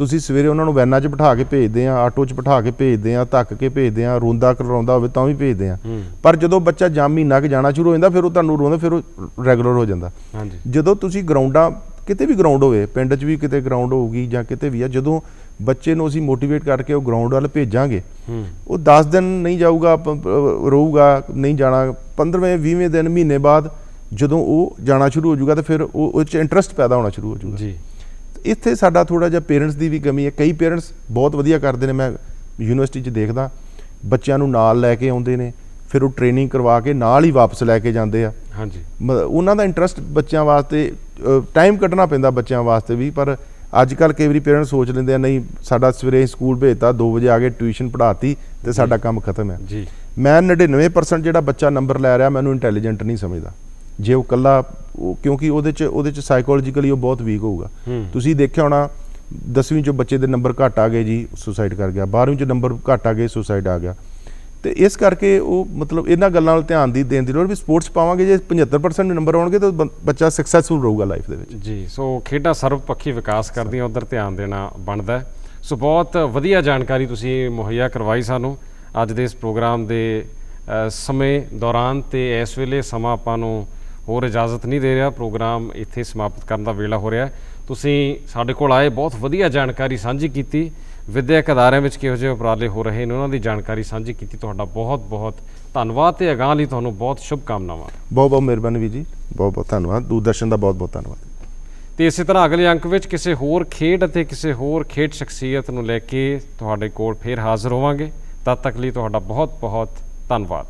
ਤੁਸੀਂ ਸਵੇਰੇ ਉਹਨਾਂ ਨੂੰ ਵੈਨਾਂ 'ਚ ਬਿਠਾ ਕੇ ਭੇਜਦੇ ਆ ਆਟੋ 'ਚ ਬਿਠਾ ਕੇ ਭੇਜਦੇ ਆ ਧੱਕ ਕੇ ਭੇਜਦੇ ਆ ਰੋਂਦਾ ਕਰਵਾਉਂਦਾ ਹੋਵੇ ਤਾਂ ਵੀ ਭੇਜਦੇ ਆ। ਪਰ ਜਦੋਂ ਬੱਚਾ ਜਾਂ ਮਹੀਨਾ ਕੁ ਜਾਣਾ ਸ਼ੁਰੂ ਹੋ ਜਾਂਦਾ ਫਿਰ ਉਹ ਤੁਹਾਨੂੰ ਰੋਂਦਾ ਫਿਰ ਉਹ ਰੈਗੂਲਰ ਹੋ ਜਾਂਦਾ। ਹਾਂਜੀ। ਜਦੋਂ ਤੁਸੀਂ ਗਰਾਊਂਡਾਂ ਕਿਤੇ ਵੀ ਗਰਾਊਂਡ ਹੋਵੇ ਪਿੰਡ 'ਚ ਵੀ ਕਿਤੇ ਗਰਾਊਂਡ ਹੋਊਗੀ ਜਾਂ ਕਿਤੇ ਵੀ ਆ ਜਦੋਂ ਬੱਚੇ ਨੂੰ ਅਸੀਂ ਮੋਟੀਵੇਟ ਕਰਕੇ ਉਹ ਗਰਾਊਂਡ ਵੱਲ ਭੇਜਾਂਗੇ ਉਹ 10 ਦਿਨ ਨਹੀਂ ਜਾਊਗਾ ਰਹੂਗਾ ਨਹੀਂ ਜਾਣਾ 15ਵੇਂ 20ਵੇਂ ਦਿਨ ਮਹੀਨੇ ਬਾਅਦ ਜਦੋਂ ਉਹ ਜਾਣਾ ਸ਼ੁਰੂ ਹੋ ਜਾਊਗਾ ਤਾਂ ਫਿਰ ਉਹ ਉਹ 'ਚ ਇੰਟਰਸਟ ਪੈਦਾ ਹੋਣਾ ਸ਼ੁਰੂ ਹੋ ਜਾਊਗਾ। ਜੀ। ਇੱਥੇ ਸਾਡਾ ਥੋੜਾ ਜਿਹਾ ਪੇਰੈਂਟਸ ਦੀ ਵੀ ਕਮੀ ਹੈ। ਕਈ ਪੇਰੈਂਟਸ ਬਹੁਤ ਵਧੀਆ ਕਰਦੇ ਨੇ ਮੈਂ ਯੂਨੀਵਰਸਿਟੀ 'ਚ ਦੇਖਦਾ। ਬੱਚਿਆਂ ਨੂੰ ਨਾਲ ਲੈ ਕੇ ਆਉਂਦੇ ਨੇ ਫਿਰ ਉਹ ਟ੍ਰੇਨਿੰਗ ਕਰਵਾ ਕੇ ਨਾਲ ਹੀ ਵਾਪਸ ਲੈ ਕੇ ਜਾਂਦੇ ਆ। ਹਾਂਜੀ। ਉਹਨਾਂ ਦਾ ਇੰਟਰਸਟ ਬੱਚਿਆਂ ਵਾਸਤੇ ਟਾਈਮ ਕੱਢਣਾ ਪੈਂਦਾ ਬੱਚਿਆਂ ਵਾਸਤੇ ਵੀ ਪਰ ਅੱਜ ਕੱਲ ਕਈ ਵਾਰੀ ਪੇਰੈਂਟਸ ਸੋਚ ਲੈਂਦੇ ਆ ਨਹੀਂ ਸਾਡਾ ਸਵੇਰੇ ਸਕੂਲ ਭੇਜਤਾ 2 ਵਜੇ ਆ ਕੇ ਟਿਊਸ਼ਨ ਪੜ੍ਹਾਤੀ ਤੇ ਸਾਡਾ ਕੰਮ ਖਤਮ ਹੈ। ਜੀ। ਮੈਂ 99% ਜਿਹੜਾ ਬੱਚਾ ਨੰਬਰ ਲੈ ਰਿਹਾ ਮੈਨੂੰ ਇੰਟੈਲੀਜੈਂਟ ਨਹੀਂ ਸਮਝਦਾ। ਜੇ ਉਹ ਕੱਲਾ ਉਹ- ਕਿਉਂਕਿ ਉਹਦੇ ਚ ਉਹਦੇ ਚ ਸਾਈਕੋਲੋਜੀਕਲੀ ਉਹ ਬਹੁਤ ਵੀਕ ਹੋਊਗਾ। ਤੁਸੀਂ ਦੇਖਿਆ ਹੋਣਾ 10ਵੀਂ ਚੋਂ ਬੱਚੇ ਦੇ ਨੰਬਰ ਘੱਟ ਆ ਗਏ ਜੀ ਸੁਸਾਈਡ ਕਰ ਗਿਆ। 12ਵੀਂ ਚ ਨੰਬਰ ਘੱਟ ਆ ਗਏ ਸੁਸਾਈਡ ਆ ਗਿਆ। ਤੇ ਇਸ ਕਰਕੇ ਉਹ ਮਤਲਬ ਇਹਨਾਂ ਗੱਲਾਂ ਵੱਲ ਧਿਆਨ ਦੀ ਦੇਣ ਦੀ ਲੋੜ ਵੀ ਸਪੋਰਟਸ ਪਾਵਾਂਗੇ ਜੇ 75% ਨੰਬਰ ਆਉਣਗੇ ਤਾਂ ਬੱਚਾ ਸਕਸੈਸਫੁਲ ਰਹੂਗਾ ਲਾਈਫ ਦੇ ਵਿੱਚ। ਜੀ ਸੋ ਖੇਡਾਂ ਸਰਵਪੱਖੀ ਵਿਕਾਸ ਕਰਦੀਆਂ ਉਧਰ ਧਿਆਨ ਦੇਣਾ ਬਣਦਾ ਹੈ। ਸੋ ਬਹੁਤ ਵਧੀਆ ਜਾਣਕਾਰੀ ਤੁਸੀਂ ਮੁਹੱਈਆ ਕਰਵਾਈ ਸਾਨੂੰ। ਅੱਜ ਦੇ ਇਸ ਪ੍ਰੋਗਰਾਮ ਦੇ ਸਮੇਂ ਦੌਰਾਨ ਤੇ ਇਸ ਵੇਲੇ ਸਮਾਂ ਆਪਾਂ ਨੂੰ ਹੋਰ ਇਜਾਜ਼ਤ ਨਹੀਂ ਦੇ ਰਿਹਾ। ਪ੍ਰੋਗਰਾਮ ਇੱਥੇ ਸਮਾਪਤ ਕਰਨ ਦਾ ਵੇਲਾ ਹੋ ਰਿਹਾ ਹੈ। ਤੁਸੀਂ ਸਾਡੇ ਕੋਲ ਆਏ ਬਹੁਤ ਵਧੀਆ ਜਾਣਕਾਰੀ ਸਾਂਝੀ ਕੀਤੀ। ਵਿਦਿਅਕ ਅਦਾਰਿਆਂ ਵਿੱਚ ਕਿਹੋ ਜਿਹੇ ਉਪਰਾਲੇ ਹੋ ਰਹੇ ਨੇ ਉਹਨਾਂ ਦੀ ਜਾਣਕਾਰੀ ਸਾਂਝੀ ਕੀਤੀ। ਤੁਹਾਡਾ ਬਹੁਤ ਬਹੁਤ ਧੰਨਵਾਦ ਤੇ ਅਗਾਂਹ ਲਈ ਤੁਹਾਨੂੰ ਬਹੁਤ ਸ਼ੁਭ ਕਾਮਨਾਵਾਂ ਬਹੁਤ ਬਹੁਤ ਮਿਹਰਬਾਨੀ ਵੀ ਜੀ। ਬਹੁਤ ਬਹੁਤ ਧੰਨਵਾਦ। ਦੂਰਦਰਸ਼ਨ ਦਾ ਬਹੁਤ ਬਹੁਤ ਧੰਨਵਾਦ। ਤੇ ਇਸੇ ਤਰ੍ਹਾਂ ਅਗਲੇ ਅੰਕ ਵਿੱਚ ਕਿਸੇ ਹੋਰ ਖੇਡ ਅਤੇ ਕਿਸੇ ਹੋਰ ਖੇਡ ਸ਼ਖਸੀਅਤ ਨੂੰ ਲੈ ਕੇ ਤੁਹਾਡੇ ਕੋਲ ਫੇਰ ਹਾਜ਼ਰ ਹੋਵਾਂਗੇ। ਤਦ ਤੱਕ ਲਈ ਤੁਹਾਡਾ ਬਹੁਤ ਬਹੁਤ ਧੰਨਵਾਦ।